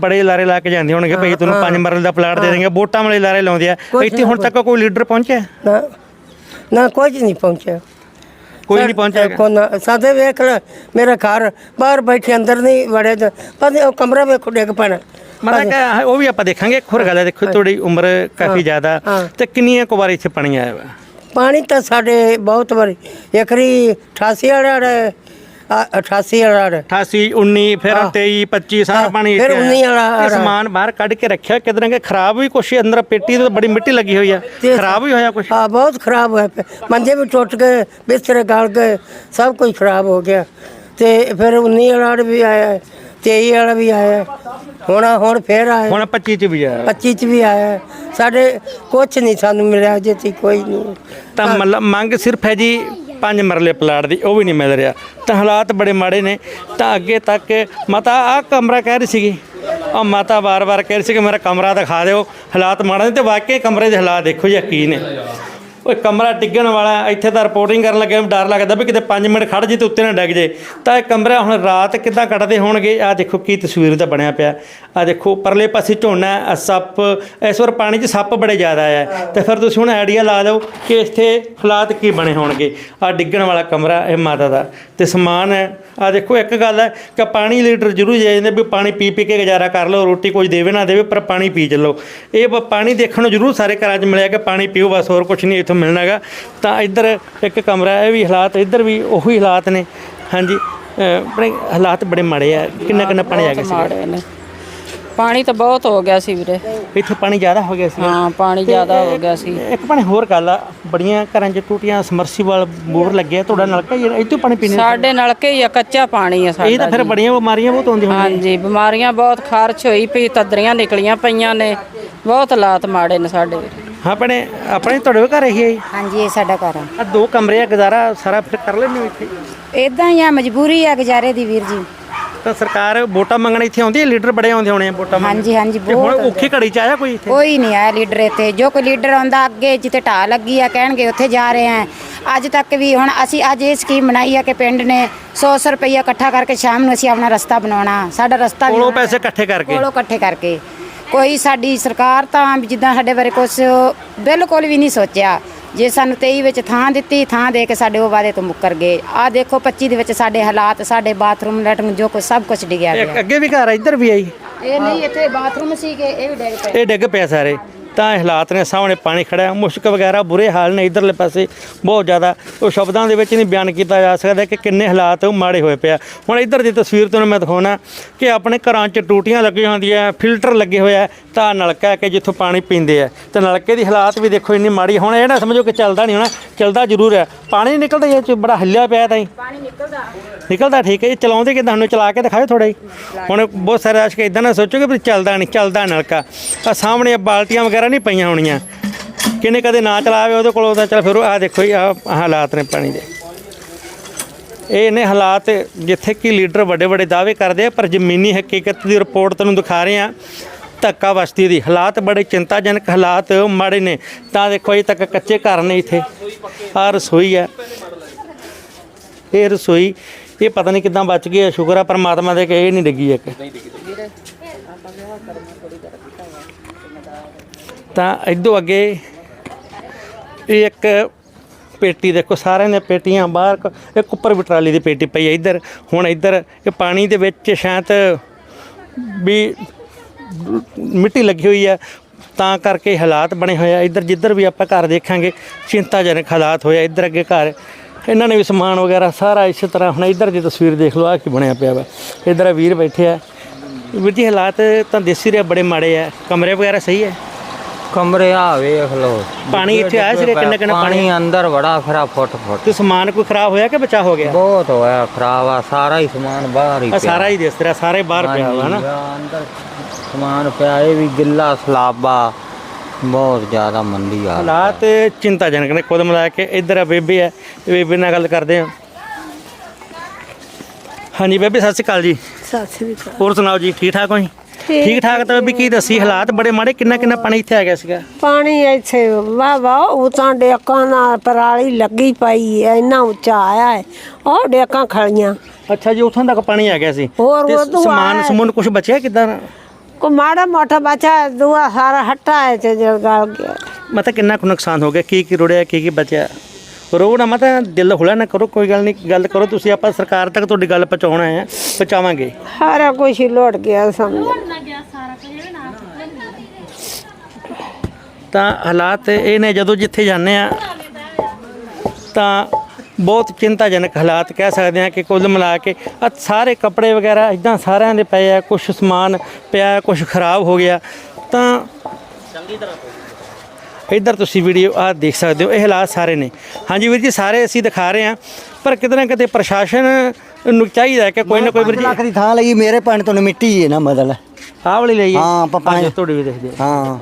ਬੜੇ ਲਾਰੇ ਲਾ ਕੇ ਜਾਂਦੇ ਹੋਣਗੇ ਭਈ ਤੁਹਾਨੂੰ ਪੰਜ ਮਰਲ ਦਾ ਪਲਾਟ ਦੇ ਦੇਣਗੇ ਵੋਟਾਂ ਵਾਲੇ ਲਾਰੇ ਲਾਉਂਦੇ ਆ। ਇੱਥੇ ਹੁਣ ਤੱਕ ਕੋਈ ਲੀਡਰ ਪਹੁੰਚਿਆ? ਨਾ ਕੁਝ ਨਹੀਂ ਪਹੁੰਚਿਆ ਕੋਈ ਨਹੀਂ ਪਹੁੰਚਿਆ ਹੈਗਾ। ਕੋਨਾ ਸਾਦੇ ਵੇਖ ਲੈ ਮੇਰਾ ਘਰ ਬਾਹਰ ਬੈਠੇ ਅੰਦਰ ਨਹੀਂ ਵੜੇ ਤੇ ਪਰ ਉਹ ਕਮਰਾ ਵੇਖੋ ਡਿੱਗ ਪੈਣਾ ਮਤਲਬ ਕਿ ਉਹ ਵੀ ਆਪਾਂ ਦੇਖਾਂਗੇ ਇੱਕ ਹੋਰ ਗੱਲ ਹੈ ਦੇਖੋ ਤੁਹਾਡੀ ਉਮਰ ਕਾਫੀ ਜ਼ਿਆਦਾ ਹਾਂ। ਤੇ ਕਿੰਨੀਆਂ ਕੁ ਵਾਰ ਇੱਥੇ ਪਾਣੀ ਆਇਆ ਵਾ ਪਾਣੀ ਤਾਂ ਸਾਡੇ ਬਹੁਤ ਵਾਰੀ ਇੱਕਰੀ 88 ਵਾਲਾ 88 ਵਾਲਾ 88 19 ਫਿਰ 23 25 ਸਾਰਾ ਪਾਣੀ ਫਿਰ ਇੱਥੇ ਆਇਆ। 19 ਵਾਲਾ। ਸਮਾਨ ਬਾਹਰ ਕੱਢ ਕੇ ਰੱਖਿਆ ਕਿਧਰਾਂ ਕਿ ਖਰਾਬ ਵੀ ਕੁਛ ਅੰਦਰ ਪੇਟੀ ਤੇ ਬੜੀ ਮਿੱਟੀ ਲੱਗੀ ਹੋਈ ਆ ਖਰਾਬ ਵੀ ਹੋਇਆ ਕੁਛ ਹਾਂ ਬਹੁਤ ਖਰਾਬ ਹੋਇਆ। ਮੰਜੇ ਵੀ ਟੁੱਟ ਗਏ ਬਿਸਤਰੇ ਗਲ ਗਏ ਸਭ ਕੁਝ ਖਰਾਬ ਹੋ ਗਿਆ ਤੇ ਫਿਰ 19 ਵਾਲਾ ਵੀ ਆਇਆ ਹੈ, 23 ਵਾਲਾ ਵੀ ਆਇਆ। ਹੁਣ ਹੁਣ ਫੇਰ ਆਇਆ ਹੁਣ 25 ਚ ਵੀ ਆਇਆ 25 ਚ ਵੀ ਆਇਆ। ਸਾਡੇ ਕੁਝ ਨਹੀਂ ਸਾਨੂੰ ਮਿਲਿਆ ਜੇ ਤੀ ਕੋਈ ਨਹੀਂ ਤਾਂ ਮਤਲਬ ਮੰਗ ਸਿਰਫ ਹੈ ਜੀ ਪੰਜ ਮਰਲੇ ਪਲਾਟ ਦੀ, ਉਹ ਵੀ ਨਹੀਂ ਮਿਲ ਰਿਹਾ। ਤਾਂ ਹਾਲਾਤ ਬੜੇ ਮਾੜੇ ਨੇ। ਤਾਂ ਅੱਗੇ ਤੱਕ ਮਾਤਾ ਆ ਕਮਰਾ ਕਹਿ ਰਹੀ ਸੀਗੀ। ਆ ਮਾਤਾ ਵਾਰ ਵਾਰ ਕਹਿ ਰਹੀ ਸੀ ਕਿ ਮੇਰਾ ਕਮਰਾ ਦਿਖਾ ਦਿਓ। ਹਾਲਾਤ ਮਾੜੇ ਨੇ ਤੇ ਵਾਕਈ ਕਮਰੇ ਦੇ ਹਾਲਾਤ ਦੇਖੋ ਜੀ ਕੀ ਨੇ ਓਏ ਕਮਰਾ ਡਿੱਗਣ ਵਾਲਾ ਇੱਥੇ ਤਾਂ ਰਿਪੋਰਟਿੰਗ ਕਰਨ ਲੱਗੇ ਡਰ ਲੱਗਦਾ ਵੀ ਕਿਤੇ 5 ਮਿੰਟ ਖੜ ਜੇ ਤੇ ਉੱਤੇ ਨਾ ਡਿੱਗ ਜੇ ਤਾਂ ਇਹ ਕਮਰਾ ਹੁਣ ਰਾਤ ਕਿੱਦਾਂ ਕੱਟਦੇ ਹੋਣਗੇ? ਆ ਦੇਖੋ ਕੀ ਤਸਵੀਰ ਦਾ ਬਣਿਆ ਪਿਆ। ਆ ਦੇਖੋ, ਪਰਲੇ ਪਾਸੇ ਝੋਨਾ ਸੱਪ, ਇਸ ਵਾਰ ਪਾਣੀ 'ਚ ਸੱਪ ਬੜੇ ਜ਼ਿਆਦਾ ਆ ਤੇ ਫਿਰ ਤੁਸੀਂ ਹੁਣ ਆਈਡੀਆ ਲਾ ਲਓ ਕਿ ਇੱਥੇ ਹਾਲਾਤ ਕੀ ਬਣੇ ਹੋਣਗੇ। ਆ ਡਿੱਗਣ ਵਾਲਾ ਕਮਰਾ ਇਹ ਮਾਤਾ ਦਾ। ਤੇ ਸਮਾਨ ਹੈ ਆ ਦੇਖੋ, ਇੱਕ ਗੱਲ ਹੈ ਕਿ ਪਾਣੀ ਲੀਟਰ ਜ਼ਰੂਰ ਦੇ ਜਾਂਦੇ ਵੀ ਪਾਣੀ ਪੀ ਪੀ ਕੇ ਗੁਜ਼ਾਰਾ ਕਰ ਲਓ, ਰੋਟੀ ਕੁਝ ਦੇਵੇ ਨਾ ਦੇਵੇ, ਪਰ ਪਾਣੀ ਪੀ ਚੱਲੋ। ਇਹ ਬ- ਪਾਣੀ ਦੇਖਣ ਨੂੰ ਜ਼ਰੂਰ ਸਾਰੇ ਘਰਾਂ 'ਚ ਮਿਲਿਆ ਕਿ ਪਾਣੀ ਪੀਓ, ਬਸ ਹੋਰ ਕੁਝ ਨਹੀਂ, ਇੱਥੋਂ ਮਿਲਣਾਗਾ ਤਾਂ ਇੱਧਰ ਇੱਕ ਕਮਰਾ ਹੈ, ਇਹ ਵੀ ਹਾਲਾਤ ਇੱਧਰ ਵੀ ਉਹੀ ਹਾਲਾਤ ਨੇ। ਹਾਂਜੀ ਆਪਣੇ ਹਾਲਾਤ ਬੜੇ ਮਾੜੇ ਆ ਕਿੰਨਾ ਕਿੰਨਾ ਪਾਣੀ ਆ ਗਿਆ ਸੀ ਨੇ। ਪਾਣੀ ਤਾਂ ਬਹੁਤ ਹੋ ਗਿਆ ਸੀ ਵੀਰੇ। ਇੱਥੇ ਪਾਣੀ ਜ਼ਿਆਦਾ ਹੋ ਗਿਆ ਸੀ ਹਾਂ ਪਾਣੀ ਜ਼ਿਆਦਾ ਹੋ ਗਿਆ ਸੀ। ਇੱਕ ਪਾਣੀ ਹੋਰ ਗੱਲ ਆ ਬੜੀਆਂ ਘਰਾਂ 'ਚ ਟੂਟੀਆਂ ਸਮਰਸੀਬਲ ਬੋਰ ਲੱਗੇ ਆ ਤੁਹਾਡਾ ਨਲਕਾ ਹੀ ਇੱਥੋਂ ਪਾਣੀ ਪੀਣੇ ਸਾਡੇ ਨਲਕੇ ਹੀ ਆ ਕੱਚਾ ਪਾਣੀ ਆ ਇਹ ਤਾਂ ਸਾਡਾ ਫਿਰ ਬੜੀਆਂ ਬਿਮਾਰੀਆਂ ਬਹੁਤ ਆਉਂਦੀਆਂ ਹੋਣਗੀਆਂ ਹਾਂਜੀ ਬਿਮਾਰੀਆਂ ਬਹੁਤ ਖਾਰਸ਼ ਹੋਈ ਪਈ ਤਦਰੀਆਂ ਨਿਕਲੀਆਂ ਪਈਆਂ ਨੇ। ਬਹੁਤ ਹਾਲਾਤ ਮਾੜੇ ਨੇ ਸਾਡੇ। ਵੀਰੇ ਆਪਣੇ ਆਪਣੇ ਤੁਹਾਡੇ ਘਰ ਇਹੀ ਹੈ ਜੀ? ਹਾਂਜੀ ਇਹ ਸਾਡਾ ਘਰ ਆ ਦੋ ਕਮਰੇ ਆ ਗੁਜ਼ਾਰਾ ਸਾਰਾ ਫਿਰ ਕਰ ਲੈਂਦੇ ਹੋ ਇੱਥੇ? ਇਦਾਂ ਹੀ ਆ ਮਜਬੂਰੀ ਆ ਗੁਜ਼ਾਰੇ ਦੀ ਵੀਰ ਜੀ। ਤਾਂ ਸਰਕਾਰ ਵੋਟਾਂ ਮੰਗਣ ਇੱਥੇ ਆਉਂਦੀ ਹੈ? ਲੀਡਰ ਬੜੇ ਆਉਂਦੇ ਹੋਣੇ ਆ ਵੋਟਾਂ ਮੰਗਣ। ਹਾਂਜੀ ਹਾਂਜੀ ਤੇ ਹੁਣ ਬਹੁਤ ਔਖੀ ਘੜੀ ਚ ਆਇਆ ਕੋਈ ਇੱਥੇ? ਕੋਈ ਨਹੀਂ ਆਇਆ ਲੀਡਰ ਇੱਥੇ। ਜੋ ਕੋਈ ਲੀਡਰ ਆਉਂਦਾ ਅੱਗੇ ਜਿੱਥੇ ਢਾਹ ਲੱਗੀ ਆ ਕਹਿਣਗੇ ਉੱਥੇ ਜਾ ਰਹੇ ਆ। ਅੱਜ ਤੱਕ ਵੀ ਹੁਣ ਅਸੀਂ ਅੱਜ ਇਹ ਸਕੀਮ ਬਣਾਈ ਆ ਕਿ ਪਿੰਡ ਨੇ 100 ਰੁਪਈਆ ਇਕੱਠਾ ਕਰਕੇ ਸ਼ਾਮ ਨੂੰ ਅਸੀਂ ਆਪਣਾ ਰਸਤਾ ਬਣਾਉਣਾ। ਸਾਡਾ ਰਸਤਾ ਵੀ ਕੋਲੋਂ। ਪੈਸੇ ਇਕੱਠੇ ਕਰਕੇ? ਕੋਲੋਂ ਇਕੱਠੇ ਕਰਕੇ। ਕੋਈ ਸਾਡੀ ਸਰਕਾਰ ਤਾਂ ਜਿੱਦਾਂ ਸਾਡੇ ਬਾਰੇ ਕੁਝ ਬਿਲਕੁਲ ਵੀ ਨਹੀਂ ਸੋਚਿਆ। ਜੇ ਸਾਨੂੰ 23 ਵਿੱਚ ਥਾਂ ਦਿੱਤੀ ਥਾਂ ਦੇ ਕੇ ਸਾਡੇ ਉਹ ਵਾਅਦੇ ਤੋਂ ਮੁੱਕਰ ਗਏ। ਆ ਦੇਖੋ 25 ਦੇ ਵਿੱਚ ਸਾਡੇ ਹਾਲਾਤ ਸਾਡੇ ਬਾਥਰੂਮ ਲੈਟਰਿੰਗ ਜੋ ਕੁਝ ਸਭ ਕੁਝ ਡਿੱਗਿਆ ਪਿਆ। ਅੱਗੇ ਵੀ ਘਰ ਇੱਧਰ ਵੀ ਆਈ ਇਹ ਨਹੀਂ ਇੱਥੇ ਬਾਥਰੂਮ ਸੀਗੇ ਇਹ ਵੀ ਡਿੱਗ ਪਏ। ਇਹ ਡਿੱਗ ਪਿਆ ਸਾਰੇ। ਤਾਂ ਇਹ ਹਾਲਾਤ ਨੇ ਸਾਹਮਣੇ ਪਾਣੀ ਖੜਾ ਮੁਸ਼ਕ ਵਗੈਰਾ ਬੁਰੇ ਹਾਲ ਨੇ ਇਧਰਲੇ ਪਾਸੇ ਬਹੁਤ ਜ਼ਿਆਦਾ। ਉਹ ਸ਼ਬਦਾਂ ਦੇ ਵਿੱਚ ਨਹੀਂ ਬਿਆਨ ਕੀਤਾ ਜਾ ਸਕਦਾ ਕਿ ਕਿੰਨੇ ਹਾਲਾਤ ਮਾੜੇ ਹੋਏ ਪਿਆ ਹੁਣ ਇਧਰ ਦੀ ਤਸਵੀਰ ਤੁਹਾਨੂੰ ਮੈਂ ਦਿਖਾਉਣਾ ਕਿ ਆਪਣੇ ਘਰਾਂ 'ਚ ਟੂਟੀਆਂ ਲੱਗੀਆਂ ਹੁੰਦੀਆਂ ਫਿਲਟਰ ਲੱਗੇ ਹੋਇਆ ਤਾਂ ਨਲਕਾ ਕਿ ਜਿੱਥੋਂ ਪਾਣੀ ਪੀਂਦੇ ਆ। ਤੇ ਨਲਕੇ ਦੀ ਹਾਲਾਤ ਵੀ ਦੇਖੋ ਇੰਨੀ ਮਾੜੀ ਹੁਣ ਇਹ ਨਾ ਸਮਝੋ ਕਿ ਚੱਲਦਾ ਨਹੀਂ ਹੋਣਾ ਚੱਲਦਾ ਜ਼ਰੂਰ ਹੈ ਪਾਣੀ ਨਿਕਲਦਾ ਇਹ 'ਚ ਬੜਾ ਹੱਲਿਆ ਪਿਆ ਤਾਂ ਪਾਣੀ ਨਿਕਲਦਾ। ਨਿਕਲਦਾ ਠੀਕ ਹੈ ਇਹ ਚਲਾਉਂਦੇ ਕਿਦਾਂ? ਸਾਨੂੰ ਚਲਾ ਕੇ ਦਿਖਾਓ ਥੋੜਾ ਹੀ ਹੁਣ ਬਹੁਤ ਸਾਰੇ ਆਸ਼ਕ ਇਦਾਂ ਨਾ ਸੋਚੋਗੇ ਵੀ ਚੱਲਦਾ ਨਹੀਂ ਚੱਲਦਾ ਨਲਕਾ। ਆ ਸਾਹਮਣੇ ਬਾਲਟੀਆਂ ਵਗੈਰਾ ਨਹੀਂ ਪਈਆਂ ਹੋਣੀਆਂ। ਕਿਨੇ ਕਦੇ ਨਾ ਚਲਾਵੇ ਉਹਦੇ ਕੋਲ ਉਹਦਾ ਚੱਲ ਫਿਰ ਆਹ ਦੇਖੋ ਜੀ, ਆਹ ਹਾਲਾਤ ਨੇ ਪਾਣੀ ਦੇ ਇਹ ਨੇ ਹਾਲਾਤ ਜਿੱਥੇ ਕਿ ਲੀਡਰ ਵੱਡੇ ਵੱਡੇ ਦਾਅਵੇ ਕਰਦੇ ਆ, ਪਰ ਜ਼ਮੀਨੀ ਹਕੀਕਤ ਦੀ ਰਿਪੋਰਟ ਤੁਹਾਨੂੰ ਦਿਖਾ ਰਹੇ ਆ ਧੱਕਾ ਬਸਤੀ ਦੀ। ਹਾਲਾਤ ਬੜੇ ਚਿੰਤਾਜਨਕ ਹਾਲਾਤ ਮਾੜੇ ਨੇ। ਤਾਂ ਦੇਖੋ ਅਜੇ ਤੱਕ ਕੱਚੇ ਘਰ ਨੇ ਇੱਥੇ। ਆ ਰਸੋਈ ਹੈ ਇਹ ਰਸੋਈ, ਇਹ ਪਤਾ ਨਹੀਂ ਕਿਦਾਂ ਬਚ ਗਈ ਹੈ ਸ਼ੁਕਰ ਆ ਪਰਮਾਤਮਾ ਦੇ ਕਿ ਇਹ ਨਹੀਂ ਡਿੱਗੀ ਇੱਕ। ਤਾਂ ਇਦੋਂ ਅੱਗੇ ਇਹ ਇੱਕ ਪੇਟੀ ਦੇਖੋ, ਸਾਰਿਆਂ ਨੇ ਪੇਟੀਆਂ ਬਾਹਰ ਇੱਕ ਉੱਪਰ ਵੀ ਟਰਾਲੀ ਦੀ ਪੇਟੀ ਪਈ ਹੈ ਇੱਧਰ। ਹੁਣ ਇੱਧਰ ਇਹ ਪਾਣੀ ਦੇ ਵਿੱਚ ਸ਼ਾਇਦ ਵੀ ਮਿੱਟੀ ਲੱਗੀ ਹੋਈ ਹੈ, ਤਾਂ ਕਰਕੇ ਹਾਲਾਤ ਬਣੇ ਹੋਏ ਆ। ਇੱਧਰ ਜਿੱਧਰ ਵੀ ਆਪਾਂ ਘਰ ਦੇਖਾਂਗੇ, ਚਿੰਤਾਜਨਕ ਹਾਲਾਤ ਹੋਇਆ ਇੱਧਰ ਅੱਗੇ ਘਰ। ਇਹਨਾਂ ਨੇ ਵੀ ਸਮਾਨ ਵਗੈਰਾ ਸਾਰਾ ਇਸੇ ਤਰ੍ਹਾਂ, ਹੁਣ ਇੱਧਰ ਦੀ ਤਸਵੀਰ ਦੇਖ ਲਓ ਆ ਕੀ ਬਣਿਆ ਪਿਆ ਵਾ। ਇੱਧਰ ਵੀਰ ਬੈਠੇ ਆ। ਵੀਰ ਜੀ, ਹਾਲਾਤ ਤਾਂ ਦੇਸੀ ਰਹੇ, ਬੜੇ ਮਾੜੇ ਆ। ਕਮਰੇ ਵਗੈਰਾ ਸਹੀ ਹੈ? ਕਮਰੇ ਆ ਵੇਖ ਲੋ ਪਾਣੀ ਇੱਥੇ ਆਇਆ ਸੀ ਕਿੰਨਾ ਕਿੰਨਾ ਪਾਣੀ ਅੰਦਰ ਬੜਾ ਖਰਾ ਫੁੱਟ ਫੁੱਟ। ਤੇ ਸਮਾਨ ਕੋਈ ਖਰਾਬ ਹੋਇਆ ਕਿ ਬਚਾ ਹੋ ਗਿਆ? ਬਹੁਤ ਹੋਇਆ ਖਰਾਬ ਆ ਸਾਰਾ ਹੀ ਸਮਾਨ ਬਾਹਰ ਹੀ ਆ ਸਾਰਾ ਹੀ ਦਿਸ ਰਿਹਾ ਸਾਰੇ ਬਾਹਰ ਪਿਆ ਹੋਇਆ ਨਾ ਅੰਦਰ ਸਮਾਨ ਪਿਆ ਇਹ ਵੀ ਗਿੱਲਾ ਸਲਾਬਾ। ਬਹੁਤ ਜ਼ਿਆਦਾ ਮੰਦੀ ਆ। ਹਾਲਾਤ ਚਿੰਤਾਜਨਕ ਨੇ ਖੁਦ ਮਿਲਾ ਕੇ ਇੱਧਰ ਆ ਬੇਬੇ ਤੇ ਬੇਬੇ ਨਾਲ ਗੱਲ ਕਰਦੇ ਹਾਂ ਹਾਂਜੀ ਬੇਬੇ ਸਤਿ ਸ਼੍ਰੀ ਅਕਾਲ ਜੀ। ਸਤਿ ਸ੍ਰੀ ਅਕਾਲ। ਹੋਰ ਸੁਣਾਓ ਜੀ ਠੀਕ ਠਾਕ ਹੋ ਜੀ? ਠੀਕ। ਠੀਕ ਤਾਂ ਬੇਬੇ ਕੀ ਦੱਸੀ ਹਾਲਾਤ ਬੜੇ ਮਾੜੇ ਕਿੰਨਾ ਕਿੰਨਾ ਪਾਣੀ ਇੱਥੇ ਆ ਗਿਆ ਸੀਗਾ? ਪਾਣੀ ਇੱਥੇ ਵਾਹ ਵਾਹ ਉਹ ਤਾਂ ਡੇਕਾਂ ਨਾਲ ਪਰਾਲੀ ਲੱਗੀ ਪਈ ਐ ਇੰਨਾ ਉੱਚਾ ਆਇਆ ਹੈ ਉਹ ਡੇਕਾਂ ਖੜੀਆਂ ਅੱਛਾ ਜੀ ਉੱਥੋਂ ਤੱਕ ਪਾਣੀ ਆ ਗਿਆ ਸੀ। ਹੋਰ ਤੇ ਸਮਾਨ ਆਇਆ। ਸਮੂਨ ਕੁਝ ਬਚਿਆ ਕਿਦਾਂ? ਕੋ ਮਾੜਾ ਮੋਟਾ ਬੱਚਾ ਦੂਆ ਸਾਰਾ ਹੱਟਾ ਹੈ ਤੇ ਜਲ ਗਲ ਗਿਆ। ਮਤਲਬ ਕਿੰਨਾ ਕੁ ਨੁਕਸਾਨ ਹੋ ਗਿਆ ਕੀ ਕੀ ਰੁੜਿਆ ਕੀ ਕੀ ਬਚਿਆ? ਰੋ ਨਾ ਮਤਾ ਦਿਲ ਹੁਲਾ ਨਾ ਕਰੋ ਕੋਈ ਗੱਲ ਨਹੀਂ ਗੱਲ ਕਰੋ ਤੁਸੀਂ ਆਪਾਂ ਸਰਕਾਰ ਤੱਕ ਤੁਹਾਡੀ ਗੱਲ ਪਹੁੰਚਾਉਣਾ ਹੈ ਪਹੁੰਚਾਵਾਂਗੇ। ਸਾਰਾ ਕੁਝ ਹੀ ਲੋਟ ਗਿਆ ਸਮਝ ਤਾਂ ਹਾਲਾਤ ਇਹ ਨੇ ਜਦੋਂ ਜਿੱਥੇ ਜਾਂਦੇ ਆ ਤਾਂ ਬਹੁਤ ਚਿੰਤਾਜਨਕ ਹਾਲਾਤ ਕਹਿ ਸਕਦੇ ਆ ਕਿ ਕੁੱਲ ਮਿਲਾ ਕੇ ਸਾਰੇ ਕੱਪੜੇ ਵਗੈਰਾ ਇਦਾਂ ਸਾਰਿਆਂ ਦੇ ਪਏ ਆ ਕੁਝ ਸਮਾਨ ਪਿਆ ਕੁਝ ਖਰਾਬ ਹੋ ਗਿਆ ਤਾਂ ਇੱਧਰ ਤੁਸੀਂ ਵੀਡੀਓ ਆ ਦੇਖ ਸਕਦੇ ਹੋ ਇਹ ਹਾਲਾਤ ਸਾਰੇ ਨੇ। ਹਾਂਜੀ ਵੀਰ ਜੀ ਸਾਰੇ ਅਸੀਂ ਦਿਖਾ ਰਹੇ ਹਾਂ ਪਰ ਕਿਤੇ ਨਾ ਕਿਤੇ ਪ੍ਰਸ਼ਾਸਨ ਨੂੰ ਚਾਹੀਦਾ ਕਿ ਕੋਈ ਨਾ ਕੋਈ ਵੀਰ ਜੀ ਲੱਖ ਦੀ ਥਾਂ ਲਈ ਮੇਰੇ ਪਿੰਡ ਤੋਂ ਮਿੱਟੀ ਹੈ ਨਾ ਮਦਲ ਆਹ ਵਾਲੀ ਲਈਏ ਹਾਂ, ਆਪਾਂ ਪੰਜ- ਤੁਹਾਡੀ ਵੀ ਦੇਖਦੇ ਹਾਂ। ਹਾਂ।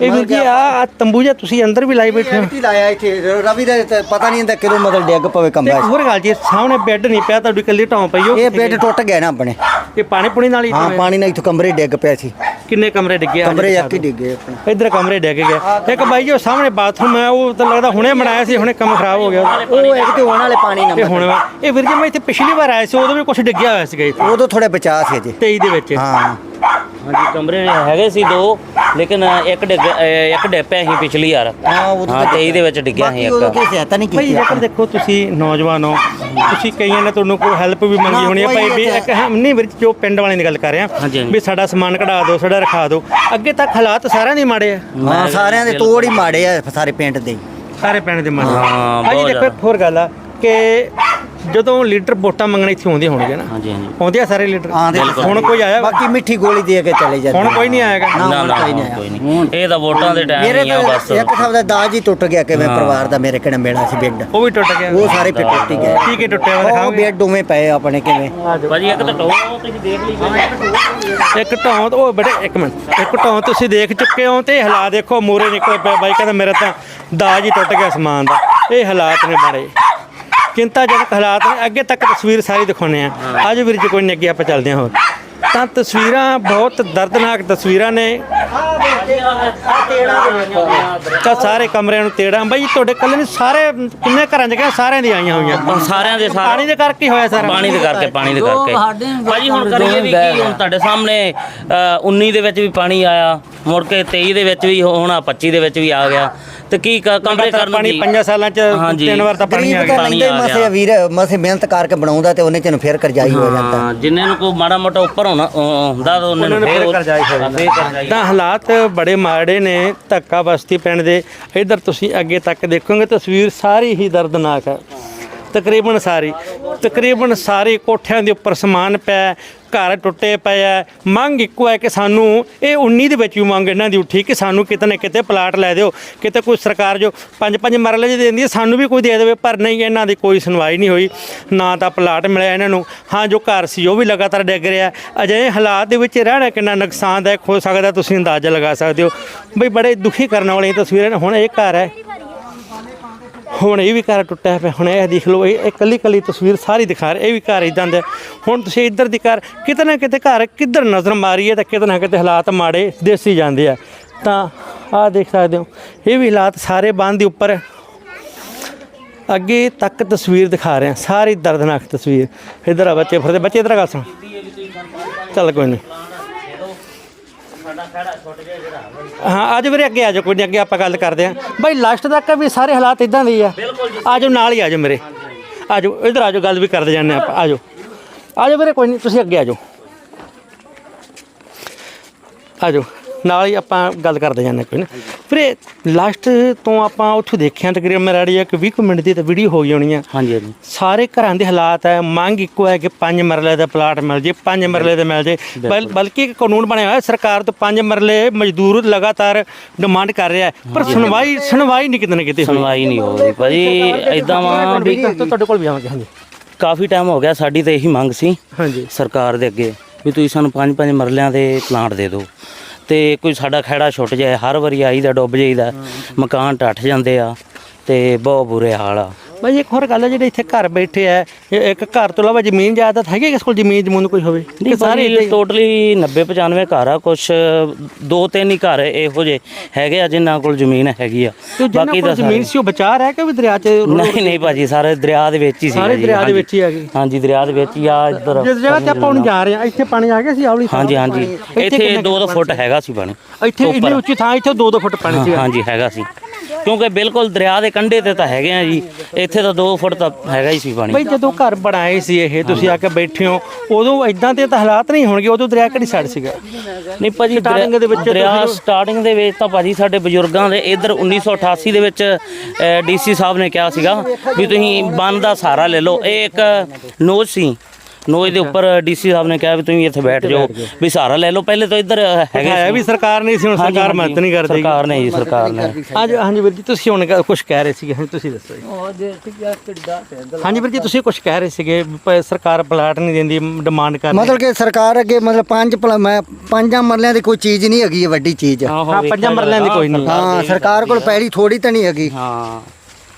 ਇਹ ਵੀਰ ਜੀ ਆ ਆ ਤੰਬੂ ਜਿਹਾ ਤੁਸੀਂ ਅੰਦਰ ਵੀ ਲਾਈ ਬੈਠੇ ਹੋ। ਮਿੱਟੀ ਲਾਇਆ ਇੱਥੇ। ਰਵੀ ਦਾ ਤੇ ਪਤਾ ਨਹੀਂ ਹੁੰਦਾ ਕਿਦੋਂ ਮਦਲ ਡਿੱਗ ਪਵੇ ਤੇ ਕਮਰਾ ਇੱਕ। ਹੋਰ ਗੱਲ ਜੀ ਸਾਹਮਣੇ ਬੈੱਡ ਨਹੀਂ ਪਿਆ ਤੁਹਾਡੀ ਕੱਲੀ ਢਾਉ ਪਈ ਹੋ। ਇਹ ਬੈੱਡ ਟੁੱਟ ਗਿਆ ਨਾ ਆਪਣੇ। ਇਹ ਪਾਣੀ ਪੁਣੀ ਨਾਲ ਹੀ ਹਾਂ? ਪਾਣੀ ਨਾਲ ਇੱਥੋਂ ਕਮਰੇ ਡਿੱਗ ਪਿਆ ਸੀ। ਕਿੰਨੇ ਕਮਰੇ ਡਿੱਗੇ ਆ ਕਮਰੇ ਇੱਕ ਹੀ ਡਿੱਗੇ ਆਪਣੇ। ਇੱਧਰ ਕਮਰੇ ਡਿੱਗ ਗਏ। ਇੱਕ ਬਾਈ ਜੋ ਸਾਹਮਣੇ ਬਾਥਰੂਮ ਹੈ ਉਹ ਤਾਂ ਲੱਗਦਾ ਹੁਣੇ ਬਣਾਇਆ ਸੀ ਹੁਣੇ ਕੰਮ ਖਰਾਬ ਹੋ ਗਿਆ। ਉਹ ਇੱਕ ਤੇ ਹੋਣ ਵਾਲੇ ਪਾਣੀ ਇਹ ਨਾਲ ਹੁਣ ਇਹ ਵੀਰ ਜੀ ਮੈਂ ਇੱਥੇ ਪਿਛਲੀ ਵਾਰ ਆਇਆ ਸੀ ਉਦੋਂ ਵੀ ਕੁਝ ਡਿੱਗਿਆ ਹੋਇਆ ਸੀਗਾ ਇੱਥੇ। ਉਦੋਂ ਥੋੜੇ ਬਚਾ ਸੀ ਅਜੇ। 23 ਦੇ ਵਿੱਚ। ਹਾਂ। ਹਾਂਜੀ ਕਮਰੇ ਹੈਗੇ ਸੀ ਦੋ ਲੇਕਿਨ ਇੱਕ ਡਿੱਗ ਇੱਕ ਡਿੱਗ ਪਿਆ ਸੀ ਪਿਛਲੀ ਯਾਰ ਹਾਂ ਉਦੋਂ ਹਾਂ 23 ਦੇ ਵਿੱਚ ਡਿੱਗਿਆ ਸੀ ਇੱਕ। ਕੋਈ ਸਹਾਇਤਾ ਨਹੀਂ ਭਾਈ ਕੀਤੀ ਜੇਕਰ ਦੇਖੋ ਤੁਸੀਂ ਨੌਜਵਾਨ ਹੋ ਤੁਸੀਂ ਕਈਆਂ ਨੇ ਤੁਹਾਨੂੰ ਕੋਈ ਹੈਲਪ ਵੀ ਮੰਗੀ ਹੋਣੀ ਹੈ ਭਾਈ ਵੀ ਇੱਕ ਹਾਂ, ਨਹੀਂ ਵੀਰ ਜੀ, ਪਿੰਡ ਵਾਲਿਆਂ ਦੀ ਗੱਲ ਕਰ ਰਿਹਾ ਹਾਂਜੀ, ਹਾਂਜੀ। ਵੀ ਸਾਡਾ ਸਮਾਨ ਕਢਾ ਦਿਓ ਸਾਡਾ ਰਖਾ ਦਿਓ। ਅੱਗੇ ਤੱਕ ਹਾਲਾਤ ਸਾਰਿਆਂ ਦੇ ਮਾੜੇ ਆ। ਹਾਂ ਸਾਰਿਆਂ ਦੇ ਤੋੜ ਹੀ ਮਾੜੇ ਆ ਸਾਰੇ ਪਿੰਡ ਦੇ। ਸਾਰੇ ਪਿੰਡ ਦੇ ਮਾੜੇ ਹਾਂ, ਭਾਈ ਬਹੁਤ ਦੇਖੋ ਇੱਕ ਹੋਰ ਗੱਲ ਆ ਕਿ ਜਦੋਂ ਲੀਡਰ ਵੋਟਾਂ ਮੰਗਣ ਇੱਥੇ ਆਉਂਦੇ ਹੋਣਗੇ ਨਾ ਹਾਂਜੀ ਹਾਂਜੀ। ਆਉਂਦੇ ਆ ਸਾਰੇ ਲੀਡਰ ਆਉਂਦੇ ਆ। ਹੁਣ ਕੋਈ ਆਇਆ? ਬਾਕੀ ਮਿੱਠੀ ਗੋਲੀ ਦੇ ਕੇ ਚਲੇ ਜਾਂਦੇ ਹੁਣ ਕੋਈ ਨਹੀਂ ਆਏਗਾ ਨਾ, ਨਾ ਹੁਣ ਨਾ ਕੋਈ ਨਹੀਂ ਕੋਈ ਆਇਆ ਨਹੀਂ ਇਹ ਤਾਂ ਵੋਟਾਂ ਦੇ ਟਾਈਮ ਮੇਰੇ ਹੀ ਆ ਬਸ। ਇੱਕ ਸਭ ਦਾ ਦਾਜ ਹੀ ਟੁੱਟ ਗਿਆ ਕਿਵੇਂ ਪਰਿਵਾਰ ਦਾ ਮੇਰੇ ਕਿਹੜਾ ਮੇਲਾ ਸੀ ਬੈੱਡ। ਉਹ ਵੀ ਟੁੱਟ ਗਿਆ। ਉਹ ਸਾਰੇ ਪੇ ਟੁੱਟ ਹੀ ਗਏ। ਕੀ ਕੀ ਟੁੱਟਿਆ ਵਾ ਉਹ ਦਿਖਾਓਗੇ? ਬੈੱਡ ਉਵੇਂ ਪਏ ਆਪਣੇ ਕਿਵੇਂ। ਭਾਜੀ ਇੱਕ ਤਾਂ ਟੋ ਤੁਸੀਂ ਦੇਖ ਲਈ ਇੱਕ ਢੌਂ ਉਹ ਬੇਟੇ ਇੱਕ ਮਿੰਟ। ਇੱਕ ਢੌਂ ਤੁਸੀਂ ਦੇਖ ਚੁੱਕੇ ਹੋ ਤੇ ਇਹ ਹਾਲਾਤ ਦੇਖੋ ਮੂਰੇ ਨਿਕਲ ਪਿਆ ਬਾਈ ਕਹਿੰਦਾ ਮੇਰਾ ਤਾਂ ਦਾਜ ਹੀ ਟੁੱਟ ਗਿਆ ਸਮਾਨ ਦਾ। ਇਹ ਹਾਲਾਤ ਨੇ ਬੜੇ ਚਿੰਤਾਜਨਕ ਹਾਲਾਤ ਨੇ ਅੱਗੇ ਤੱਕ ਤਸਵੀਰ ਸਾਰੀ ਦਿਖਾਉਣੇ ਆ ਆਜੋ ਵੀਰ ਜੀ ਕੋਈ ਨਹੀਂ ਅੱਗੇ ਆਪਾਂ ਚੱਲਦੇ ਹਾਂ ਹੋਰ। ਤਾਂ ਤਸਵੀਰਾਂ ਬਹੁਤ ਦਰਦਨਾਕ ਤਸਵੀਰਾਂ ਨੇ। ਤਾਂ ਸਾਰੇ ਕਮਰਿਆਂ ਨੂੰ ਤੇੜਾਂ। ਬਾਈ ਤੁਹਾਡੇ ਕੱਲੇ ਨਹੀਂ ਸਾਰੇ ਕਿੰਨੇ ਘਰਾਂ 'ਚ ਗਏ ਸਾਰਿਆਂ ਦੀ ਆਈਆਂ ਹੋਈਆਂ? ਸਾਰਿਆਂ ਦੇ ਸਾਰੇ ਪਾਣੀ ਦੇ ਕਰਕੇ ਹੀ ਹੋਇਆ ਸਾਰਾ? ਪਾਣੀ ਦੇ ਕਰਕੇ ਪਾਣੀ ਦੇ ਕਰਕੇ ਭਾਜੀ ਹੁਣ ਕਰੀਏ ਵੀ ਕੀ? ਹੁਣ ਤੁਹਾਡੇ ਸਾਹਮਣੇ ਅ, 19 ਦੇ ਵਿੱਚ ਵੀ ਪਾਣੀ ਆਇਆ। ਮੁੜ ਕੇ 23 ਦੇ ਵਿੱਚ ਵੀ ਹੁਣ ਆਹ 25 ਦੇ ਵਿੱਚ ਵੀ ਆ ਗਿਆ। ਤੇ ਕੀ ਕ- ਕਮਰੇ ਕਰਨ ਪਾਣੀ ਦੀ ਪੰਜਾਂ ਸਾਲਾਂ 'ਚ ਹਾਂਜੀ। ਤਿੰਨ ਵਾਰ ਤਾਂ ਪਾਣੀ ਆ ਗਰੀਬ ਗਿਆ। ਤਾਂ ਪਾਣੀ ਲੈਂਦੇ ਆ ਮਸੇ ਗਿਆ। ਵੀਰ ਮਸੇ ਮਿਹਨਤ ਕਰਕੇ ਬਣਾਉਂਦਾ ਤੇ ਉਹਨੇ ਤੈਨੂੰ ਫੇਰ ਕਰਜਾਈ ਹੋ ਜਾਂਦਾ। ਹਾਂ ਜਿੰਨੇ ਨੂੰ ਕੋਈ ਮਾੜਾ ਮੋਟਾ ਉੱਪਰ ਹੋਣਾ ਹੁੰਦਾ ਤਾਂ ਉਹਨਾਂ ਨੂੰ ਉਹਨਾਂ ਨੂੰ ਫੇਰ ਕਰਜ਼ਾਈ ਹੋ ਜਾਂਦਾ। ਫੇਰ ਤਾਂ ਹਾਲਾਤ ਬੜੇ ਮਾੜੇ ਨੇ ਧੱਕਾ ਬਸਤੀ ਪਿੰਡ ਦੇ। ਇਧਰ ਤੁਸੀਂ ਅੱਗੇ ਤੱਕ ਦੇਖੋਗੇ ਤਸਵੀਰ ਸਾਰੀ ਹੀ ਦਰਦਨਾਕ ਹੈ। ਤਕਰੀਬਨ ਸਾਰੀ, ਤਕਰੀਬਨ ਸਾਰੇ ਕੋਠਿਆਂ ਦੇ ਉੱਪਰ ਸਮਾਨ ਪਿਆ ਘਰ ਟੁੱਟੇ ਪਏ ਆ ਮੰਗ ਇੱਕੋ ਹੈ ਕਿ ਸਾਨੂੰ ਇਹ 19 ਦੇ ਵਿੱਚ ਵੀ ਮੰਗ ਇਹਨਾਂ ਦੀ ਉੱਠੀ ਕਿ ਸਾਨੂੰ ਕਿਤੇ ਨਾ ਕਿਤੇ ਪਲਾਟ ਲੈ ਦਿਓ, ਕਿਤੇ ਕੋਈ ਸਰਕਾਰ ਜੋ ਪੰਜ ਪੰਜ ਮਰਲੇ ਜੇ ਦਿੰਦੀ ਹੈ, ਸਾਨੂੰ ਵੀ ਕੋਈ ਦੇ ਦੇਵੇ, ਪਰ ਨਹੀਂ, ਇਹਨਾਂ ਦੀ ਕੋਈ ਸੁਣਵਾਈ ਨਹੀਂ ਹੋਈ, ਨਾ ਤਾਂ ਪਲਾਟ ਮਿਲਿਆ ਇਹਨਾਂ ਨੂੰ। ਹਾਂ, ਜੋ ਘਰ ਸੀ, ਉਹ ਵੀ ਲਗਾਤਾਰ ਡਿੱਗ ਰਿਹਾ ਅਜਿਹੇ ਹਾਲਾਤ ਦੇ ਵਿੱਚ ਰਹਿਣਾ ਕਿੰਨਾ ਨੁਕਸਾਨਦਾਇਕ ਹੋ ਸਕਦਾ, ਤੁਸੀਂ ਅੰਦਾਜ਼ਾ ਲਗਾ ਸਕਦੇ ਹੋ। ਬਈ ਬੜੇ ਦੁਖੀ ਕਰਨ ਵਾਲੀਆਂ ਤਸਵੀਰਾਂ ਨੇ, ਹੁਣ ਇਹ ਘਰ ਹੈ। ਹੁਣ ਇਹ ਵੀ ਘਰ ਟੁੱਟਿਆ ਪਿਆ, ਹੁਣ ਇਹ ਦੇਖ ਲਓ, ਇਹ ਇਕੱਲੀ ਕੱਲੀ ਤਸਵੀਰ ਸਾਰੀ ਦਿਖਾ ਰਿਹਾ, ਇਹ ਵੀ ਘਰ ਇਦਾਂ ਦਾ ਹੁਣ ਤੁਸੀਂ ਇੱਧਰ ਦੀ ਘਰ, ਕਿਤੇ ਨਾ ਕਿਤੇ ਘਰ ਕਿੱਧਰ ਨਜ਼ਰ ਮਾਰੀਏ ਤਾਂ ਕਿਤੇ ਨਾ ਕਿਤੇ ਹਾਲਾਤ ਮਾੜੇ ਦੇਸੀ ਜਾਂਦੇ ਆ। ਤਾਂ ਆਹ ਦੇਖ ਸਕਦੇ ਹੋ, ਇਹ ਵੀ ਹਾਲਾਤ ਸਾਰੇ ਬੰਦ ਦੇ ਉੱਪਰ ਅੱਗੇ ਤੱਕ ਤਸਵੀਰ ਦਿਖਾ ਰਹੇ ਹਾਂ, ਸਾਰੀ ਦਰਦਨਾਕ ਤਸਵੀਰ। ਇੱਧਰ ਆ ਬੱਚੇ ਫਿਰਦੇ, ਬੱਚੇ ਇੱਧਰ ਆ ਗੱਲ ਸੁਣ। ਚੱਲ ਕੋਈ ਨਹੀਂ ਹਾਂ ਅੱਜ ਵੀਰੇ ਅੱਗੇ ਆ ਜਾਓ ਕੋਈ ਨਹੀਂ ਅੱਗੇ ਆਪਾਂ ਗੱਲ ਕਰਦੇ ਹਾਂ। ਬਾਈ ਲਾਸਟ ਤੱਕ ਵੀ ਸਾਰੇ ਹਾਲਾਤ ਇਦਾਂ ਦੇ ਹੀ ਆ। ਆ ਜਾਓ ਨਾਲ ਹੀ ਆ ਜਾਓ ਮੇਰੇ। ਆ ਜਾਓ ਇੱਧਰ ਆ ਜਾਓ ਗੱਲ ਵੀ ਕਰਦੇ ਜਾਂਦੇ ਆਪਾਂ। ਆ ਜਾਓ। ਆ ਜਾਓ ਵੀਰੇ ਕੋਈ ਨਹੀਂ ਤੁਸੀਂ ਅੱਗੇ ਆ ਜਾਓ। ਆ ਜਾਓ। ਨਾਲ ਹੀ ਆਪਾਂ ਗੱਲ ਕਰਦੇ ਜਾਂਦੇ ਕੋਈ ਨਾ ਵੀਰੇ ਲਾਸਟ ਤੋਂ ਆਪਾਂ ਉੱਥੋਂ ਦੇਖਿਆ ਤਕਰੀਬਨ ਮੇਰਾ ਆਈਡੀਆ ਕਿ 20 ਕੁ ਮਿੰਟ ਦੀ ਤਾਂ ਵੀਡੀਓ ਹੋ ਗਈ ਹੋਣੀ ਆ। ਹਾਂਜੀ ਹਾਂਜੀ। ਸਾਰੇ ਘਰਾਂ ਦੇ ਹਾਲਾਤ ਹੈ ਮੰਗ ਇੱਕੋ ਹੈ ਕਿ 5 ਮਰਲੇ ਦਾ ਪਲਾਟ ਮਿਲ ਜੇ 5 ਮਰਲੇ ਦੇ ਮਿਲ ਜੇ। ਬਲ- ਬਲਕਿ ਇੱਕ ਕਾਨੂੰਨ ਬਣਿਆ ਹੋਇਆ ਸਰਕਾਰ ਤੋਂ 5 ਮਰਲੇ ਮਜ਼ਦੂਰ ਲਗਾਤਾਰ ਡਿਮਾਂਡ ਕਰ ਰਿਹਾ ਹੈ। ਪਰ ਸੁਣਵਾਈ ਸੁਣਵਾਈ ਨਹੀਂ ਕਿਤੇ ਨਾ ਕਿਤੇ ਹੋਈ। ਸੁਣਵਾਈ ਨਹੀਂ ਹੋ ਰਹੀ। ਭਾਜੀ ਇਦਾਂ ਵਾ ਵੀ ਤੁਹਾਡੇ ਕੋਲ ਵੀ ਆਵਾਂਗੇ ਹਾਂਜੀ। ਕਾਫੀ ਟਾਈਮ ਹੋ ਗਿਆ ਸਾਡੀ ਤਾਂ ਇਹੀ ਮੰਗ ਸੀ ਹਾਂਜੀ। ਸਰਕਾਰ ਦੇ ਅੱਗੇ ਵੀ ਤੁਸੀਂ ਸਾਨੂੰ ਪੰਜ ਪੰਜ ਮਰਲਿਆਂ ਦੇ ਪਲਾਂਟ ਦੇ ਦਿਓ। ਤੇ ਕੋਈ ਸਾਡਾ ਖਹਿੜਾ ਛੁੱਟ ਜਾਏ ਹਰ ਵਾਰੀ ਆਈਦਾ ਡੁੱਬ ਜਾਈਦਾ ਮਕਾਨ ਟੱਟ ਜਾਂਦੇ ਆ ਤੇ ਬਹੁਤ ਬੁਰੇ ਹਾਲ ਆ। ਭਾਈ ਇੱਕ ਹੋਰ ਗੱਲ ਹੈ ਜਿਹੜੇ ਇੱਥੇ ਘਰ ਬੈਠੇ ਆ ਇਹ ਇੱਕ ਘਰ ਤੋਂ ਇਲਾਵਾ ਜ਼ਮੀਨ ਜਾਇਦਾਦ ਹੈਗੀ ਕਿਸ ਕੋਲ ਜ਼ਮੀਨ ਜਮੂਨ ਕੋਈ ਹੋਵੇ? ਕਿ ਸਾਰੇ ਹੀ- ਟੋਟਲੀ 90 95 ਘਰ ਆ ਕੁਛ ਦੋ ਤਿੰਨ ਹੀ ਘਰ ਇਹੋ ਜੇ ਹੈਗੇ ਆ ਜਿਨ੍ਹਾਂ ਕੋਲ ਜ਼ਮੀਨ ਹੈਗੀ ਆ। ਕੋਲ ਤਾਂ ਜ਼ਮੀਨ ਸੀ ਉਹ ਬਚਾ ਰਿਹਾ ਕਿ ਵੀ ਦਰਿਆ 'ਚ ਨਹੀਂ ਨਹੀਂ ਭਾਜੀ ਸਾਰੇ ਦਰਿਆ ਦੇ ਵਿੱਚ ਹੀ ਸੀ ਸਾਰੇ ਦਰਿਆ ਦੇ ਵਿੱਚ ਹੀ ਆ ਗਏ। ਹਾਂਜੀ ਦਰਿਆ ਦੇ ਵਿੱਚ ਹੀ ਆ ਇੱਧਰ ਜਿਸ ਜਗ੍ਹਾ ਤੇ ਆਪਾਂ ਹੁਣ ਜਾ ਰਹੇ ਆ ਇੱਥੇ ਪਾਣੀ ਆ ਗਿਆ ਸੀ ਆਵਲੀ? ਹਾਂਜੀ ਹਾਂਜੀ। ਇੱਥੇ ਇੱਥੇ ਕਿੰਨਾ 2-2 ਫੁੱਟ ਹੈਗਾ ਸੀ ਪਾਣੀ। ਇੱਥੇ ਇੰਨੀ। ਉੱਚੀ ਥਾਂ ਇੱਥੇ 2-2 ਫੁੱਟ ਪਾਣੀ ਸੀ। ਹਾਂਜੀ ਹੈਗਾ ਸੀ। ਕਿਉਂਕਿ ਬਿਲਕੁਲ ਦਰਿਆ ਦੇ ਕੰਢੇ ਤੇ ਤਾਂ ਹੈਗੇ ਆ ਜੀ। ਇੱਥੇ ਤਾਂ 2 ਫੁੱਟ ਤਾਂ ਹੈਗਾ ਹੀ ਸੀ ਪਾਣੀ। ਬਈ ਜਦੋਂ ਘਰ ਬਣਾਏ ਸੀ ਇਹ ਤੁਸੀਂ ਆ ਕੇ ਬੈਠੇ ਹੋ ਉਦੋਂ ਇਦਾਂ ਦੇ ਤਾਂ ਹਾਲਾਤ ਨਹੀਂ ਹੋਣਗੇ ਉਦੋਂ ਦਰਿਆ ਕਿਹੜੀ ਸਾਈਡ ਸੀਗਾ? ਨਹੀਂ ਭਾਜੀ Starting ਦੇ ਵਿੱਚ ਦਰਿਆ ਸਟਾਰਟਿੰਗ ਦੇ ਵਿੱਚ ਤਾਂ ਭਾਜੀ ਸਾਡੇ ਬਜ਼ੁਰਗਾਂ ਦੇ ਇਧਰ 1988 ਦੇ ਵਿੱਚ ਡੀਸੀ ਸਾਹਿਬ ਨੇ ਕਿਹਾ ਸੀਗਾ ਵੀ ਤੁਸੀਂ ਬੰਨ ਦਾ ਸਹਾਰਾ ਲੈ ਲਓ। ਇਹ ਇੱਕ ਨੋਚ ਸੀ। ਨੋਚ ਦੇ ਉੱਪਰ ਡੀਸੀ ਸਾਹਿਬ ਨੇ ਕਿਹਾ ਵੀ ਤੁਸੀਂ ਇੱਥੇ ਬੈਠ ਜਾਓ। ਵੀ ਸਹਾਰਾ ਲੈ ਲਓ ਪਹਿਲੇ ਤਾਂ ਇੱਧਰ ਹੈਗੇ ਹੈ ਵੀ ਸਰਕਾਰ ਨਹੀਂ ਸੀ ਹੁਣ ਹਾਂਜੀ, ਸਰਕਾਰ ਮਦਦ ਨਹੀਂ ਕਰਦੀ। ਸਰਕਾਰ ਨੇ ਜੀ ਸਰਕਾਰ ਨੇ ਹਾਂਜੀ ਹਾਂਜੀ ਵੀਰ ਜੀ ਤੁਸੀਂ ਹੁਣ ਕੁਝ ਕਹਿ ਰਹੇ ਸੀਗੇ ਹਾਂਜੀ ਤੁਸੀਂ ਦੱਸੋ ਜੀ। ਹਾਂਜੀ ਵੀਰ ਜੀ ਤੁਸੀਂ ਕੁਝ ਕਹਿ ਰਹੇ ਸੀਗੇ ਸਰਕਾਰ ਪਲਾਟ ਨਹੀਂ ਦਿੰਦੀ ਡਿਮਾਂਡ ਕਰ ਮਤਲਬ ਕਿ ਸਰਕਾਰ ਅੱਗੇ ਮਤਲਬ ਪੰਜ ਮੈਂ ਪੰਜਾਂ ਮਰਲਿਆਂ ਦੀ ਕੋਈ ਚੀਜ਼ ਨਹੀਂ ਹੈਗੀ ਵੱਡੀ ਚੀਜ਼। ਹਾਂ ਪੰਜਾਂ ਮਰਲਿਆਂ ਦੀ ਕੋਈ ਨਹੀਂ। ਹਾਂ ਸਰਕਾਰ ਕੋਲ ਪੈੜੀ ਥੋੜੀ ਤਾਂ ਨਹੀਂ ਹੈਗੀ। ਹਾਂ।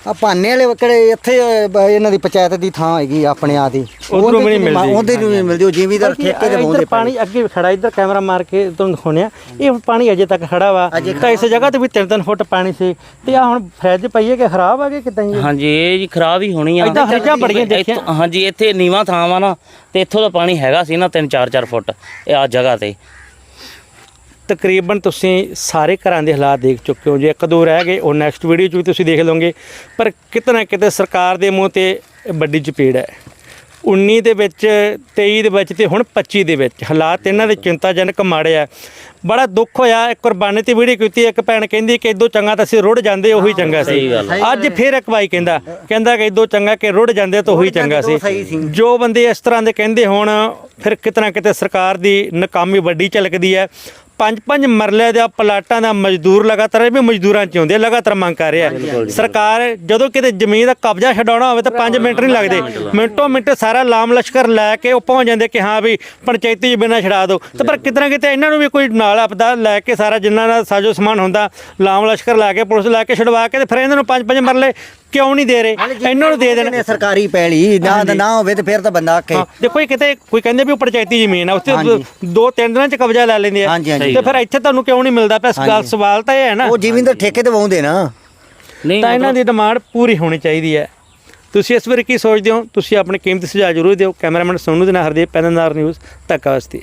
ਆ ਭਾਨੇ ਵਾਲੇ ਕਿਹੜੇ ਇੱਥੇ ਬ- ਇਹਨਾਂ ਦੀ ਪੰਚਾਇਤ ਦੀ ਥਾਂ ਹੈਗੀ ਆਪਣੇ ਆ ਦੀ। ਉੱਧਰੋਂ ਵੀ ਨਹੀਂ ਮਿਲਦੀ। ਉਹਦੇ ਨੂੰ ਨਹੀਂ ਮਿਲਦੀ ਉਹ ਜ਼ਿਮੀਦਾਰ ਠੇਕੇ ਤੇ ਇੱਧਰ ਪਾਣੀ ਅੱਗੇ ਖੜਾ ਇੱਧਰ ਕੈਮਰਾ ਮਾਰ ਕੇ ਤੁਹਾਨੂੰ ਦਿਖਾਉਂਦੇ ਆ ਇਹ ਪਾਣੀ ਅਜੇ ਤੱਕ ਖੜਾ ਵਾ। ਤਾਂ ਇਸ ਜਗ੍ਹਾ ਤੇ ਵੀ 3-3 ਫੁੱਟ ਪਾਣੀ ਸੀ। ਤੇ ਆ ਹੁਣ ਫਰਿੱਜ ਪਈ ਹੈ ਕਿ ਖਰਾਬ ਆ ਕਿ ਕਿਦਾਂ ਜੀ? ਹਾਂਜੀ ਇਹ ਜੀ ਖਰਾਬ ਹੀ ਹੋਣੀ ਆ। ਏਦਾਂ ਹਰੀਆਂ ਬੜੀਆਂ ਦੇਖੀਆਂ। ਇੱਥੋਂ- ਹਾਂਜੀ ਇੱਥੇ ਨੀਵਾ ਥਾਂ ਵਾ ਨਾ ਤੇ ਇੱਥੋਂ ਦਾ ਪਾਣੀ ਹੈਗਾ ਸੀ ਨਾ 3-4-4 ਫੁੱਟ ਇਹ ਆ ਜਗ੍ਹਾ ਤੇ। ਤਕਰੀਬਨ ਤੁਸੀਂ ਸਾਰੇ ਘਰਾਂ ਦੇ ਹਾਲਾਤ ਦੇਖ ਚੁੱਕੇ ਹੋ। ਜੇ ਇੱਕ ਦੋ ਰਹਿ ਗਏ ਉਹ ਨੈਕਸਟ ਵੀਡੀਓ 'ਚ ਵੀ ਤੁਸੀਂ ਦੇਖ ਲਓਗੇ। ਪਰ ਕਿਤੇ ਨਾ ਕਿਤੇ ਸਰਕਾਰ ਦੇ ਮੂੰਹ ਤੇ ਵੱਡੀ ਚਪੇੜ ਹੈ। 19 ਦੇ ਵਿੱਚ 23 ਦੇ ਵਿੱਚ ਤੇ ਹੁਣ 25 ਦੇ ਵਿੱਚ ਹਾਲਾਤ ਇਹਨਾਂ ਦੇ ਚਿੰਤਾਜਨਕ ਮਾੜੇ ਆ। ਬੜਾ ਦੁੱਖ ਹੋਇਆ ਇੱਕ ਕੁਰਬਾਨੀ ਤੇ ਵੀਡੀਓ ਕੀਤੀ ਇੱਕ ਭੈਣ ਕਹਿੰਦੀ ਕਿ ਇਦੋਂ ਚੰਗਾ ਤਾਂ ਅਸੀਂ ਰੁੜ ਜਾਂਦੇ ਉਹੀ ਚੰਗਾ ਸੀ। ਅੱਜ ਫਿਰ ਇੱਕ ਭਾਈ ਕਹਿੰਦਾ ਕਹਿੰਦਾ ਕਿ ਇਦੋਂ ਚੰਗਾ ਕਿ ਰੁੜ ਜਾਂਦੇ ਤਾਂ ਉਹੀ ਚੰਗਾ ਸੀ। ਜੋ ਬੰਦੇ ਇਸ ਤਰ੍ਹਾਂ ਦੇ ਕਹਿੰਦੇ ਹੁਣ ਫਿਰ ਕਿਤੇ ਨਾ ਕਿਤੇ ਸਰਕਾਰ ਦੀ ਨਾਕਾਮੀ ਵੱਡੀ ਝਲਕਦੀ ਹੈ। ਪੰਜ ਪੰਜ ਮਰਲੇ ਦੇ ਪਲਾਟਾਂ ਦਾ ਮਜ਼ਦੂਰ ਲਗਾਤਾਰ ਇਹ ਵੀ ਮਜ਼ਦੂਰਾਂ ਚ ਆਉਂਦੇ ਆ, ਲਗਾਤਾਰ ਮੰਗ ਕਰ ਰਿਹਾ। ਹੈ। ਸਰਕਾਰ ਜਦੋਂ ਕਿਤੇ ਜ਼ਮੀਨ ਦਾ ਕਬਜ਼ਾ ਛਡਾਉਣਾ ਹੋਵੇ ਤਾਂ 5 ਮਿੰਟ ਨਹੀਂ ਲੱਗਦੇ। ਮਿੰਟੋ ਮਿੰਟ ਸਾਰਾ ਲਾਮ ਲਸ਼ਕਰ ਲੈ ਕੇ ਉਹ ਪਹੁੰਚ ਜਾਂਦੇ ਕਿ ਹਾਂ ਵੀ ਪੰਚਾਇਤੀ ਜ਼ਮੀਨਾਂ ਛਡਾ ਦਿਓ। ਤੇ ਪਰ ਕਿਤੇ ਨਾ ਕਿਤੇ ਇਹਨਾਂ ਨੂੰ ਵੀ ਕੋਈ ਨਾਲ ਆਪਦਾ ਲੈ ਕੇ ਸਾਰਾ ਜਿੰਨਾ ਦਾ ਸਾਜੋ ਸਮਾਨ ਹੁੰਦਾ ਲਾਮ ਲਸ਼ਕਰ ਲਾ ਕੇ ਪੁਲਿਸ ਲਾ ਕੇ ਛਡਵਾ ਕੇ ਤੇ ਫਿਰ ਇਹਨਾਂ ਨੂੰ ਪੰਜ ਪੰਜ ਮਰਲੇ ਕਿਉਂ ਨਹੀਂ ਦੇ ਰਹੇ? ਇਹਨਾਂ ਨੂੰ ਦੇ ਦੇਣ। ਨੇ ਸਰਕਾਰੀ ਪੈਲੀ ਨਾ ਨਾ ਹੋਵੇ ਤੇ ਫਿਰ ਤਾਂ ਬੰਦਾ ਆਖੇ। ਹਾਂ, ਦੇਖੋ ਇਹ ਕਿਤੇ ਕੋਈ ਕਹਿੰਦੇ ਵੀ ਉਹ ਪੰਚਾਇਤੀ ਜ਼ਮੀਨ ਆ ਉੱਥੇ ਹਾਂਜੀ। ਦੋ ਤਿੰਨ ਦਿਨਾਂ ਚ ਕਬਜ਼ਾ ਲੈ ਲੈਂਦੇ ਆ। ਹਾਂਜੀ, ਹਾਂਜੀ। ਤੇ ਫਿਰ ਇੱਥੇ ਤੁਹਾਨੂੰ ਕਿਉਂ ਨਹੀਂ ਮਿਲਦਾ ਪਿਆ? ਗੱਲ। ਸਵਾਲ ਤਾਂ ਇਹ ਹੈ ਨਾ। ਉਹ ਜ਼ਿਮੀਂਦਾਰ ਠੇਕੇ ਤੇ ਵਾਉਂਦੇ ਨਾ। ਨਹੀਂ ਤਾਂ ਇਹਨਾਂ ਦੀ ਡਿਮਾਂਡ ਪੂਰੀ ਹੋਣੀ ਚਾਹੀਦੀ ਹੈ। ਤੁਸੀਂ ਇਸ ਬਾਰੇ ਕੀ ਸੋਚਦੇ ਹੋ? ਤੁਸੀਂ ਆਪਣੇ ਕੀਮਤੀ ਸੁਝਾਅ ਜ਼ਰੂਰ ਦਿਓ। ਕੈਮਰਾਮੈਨ ਸੋਨੂ ਦੇ ਨਾਲ ਹਰਦੀਪ ਪੈਨਨਾਰ ਨਿਊਜ਼ ਤੱਕ ਵਸਤੀ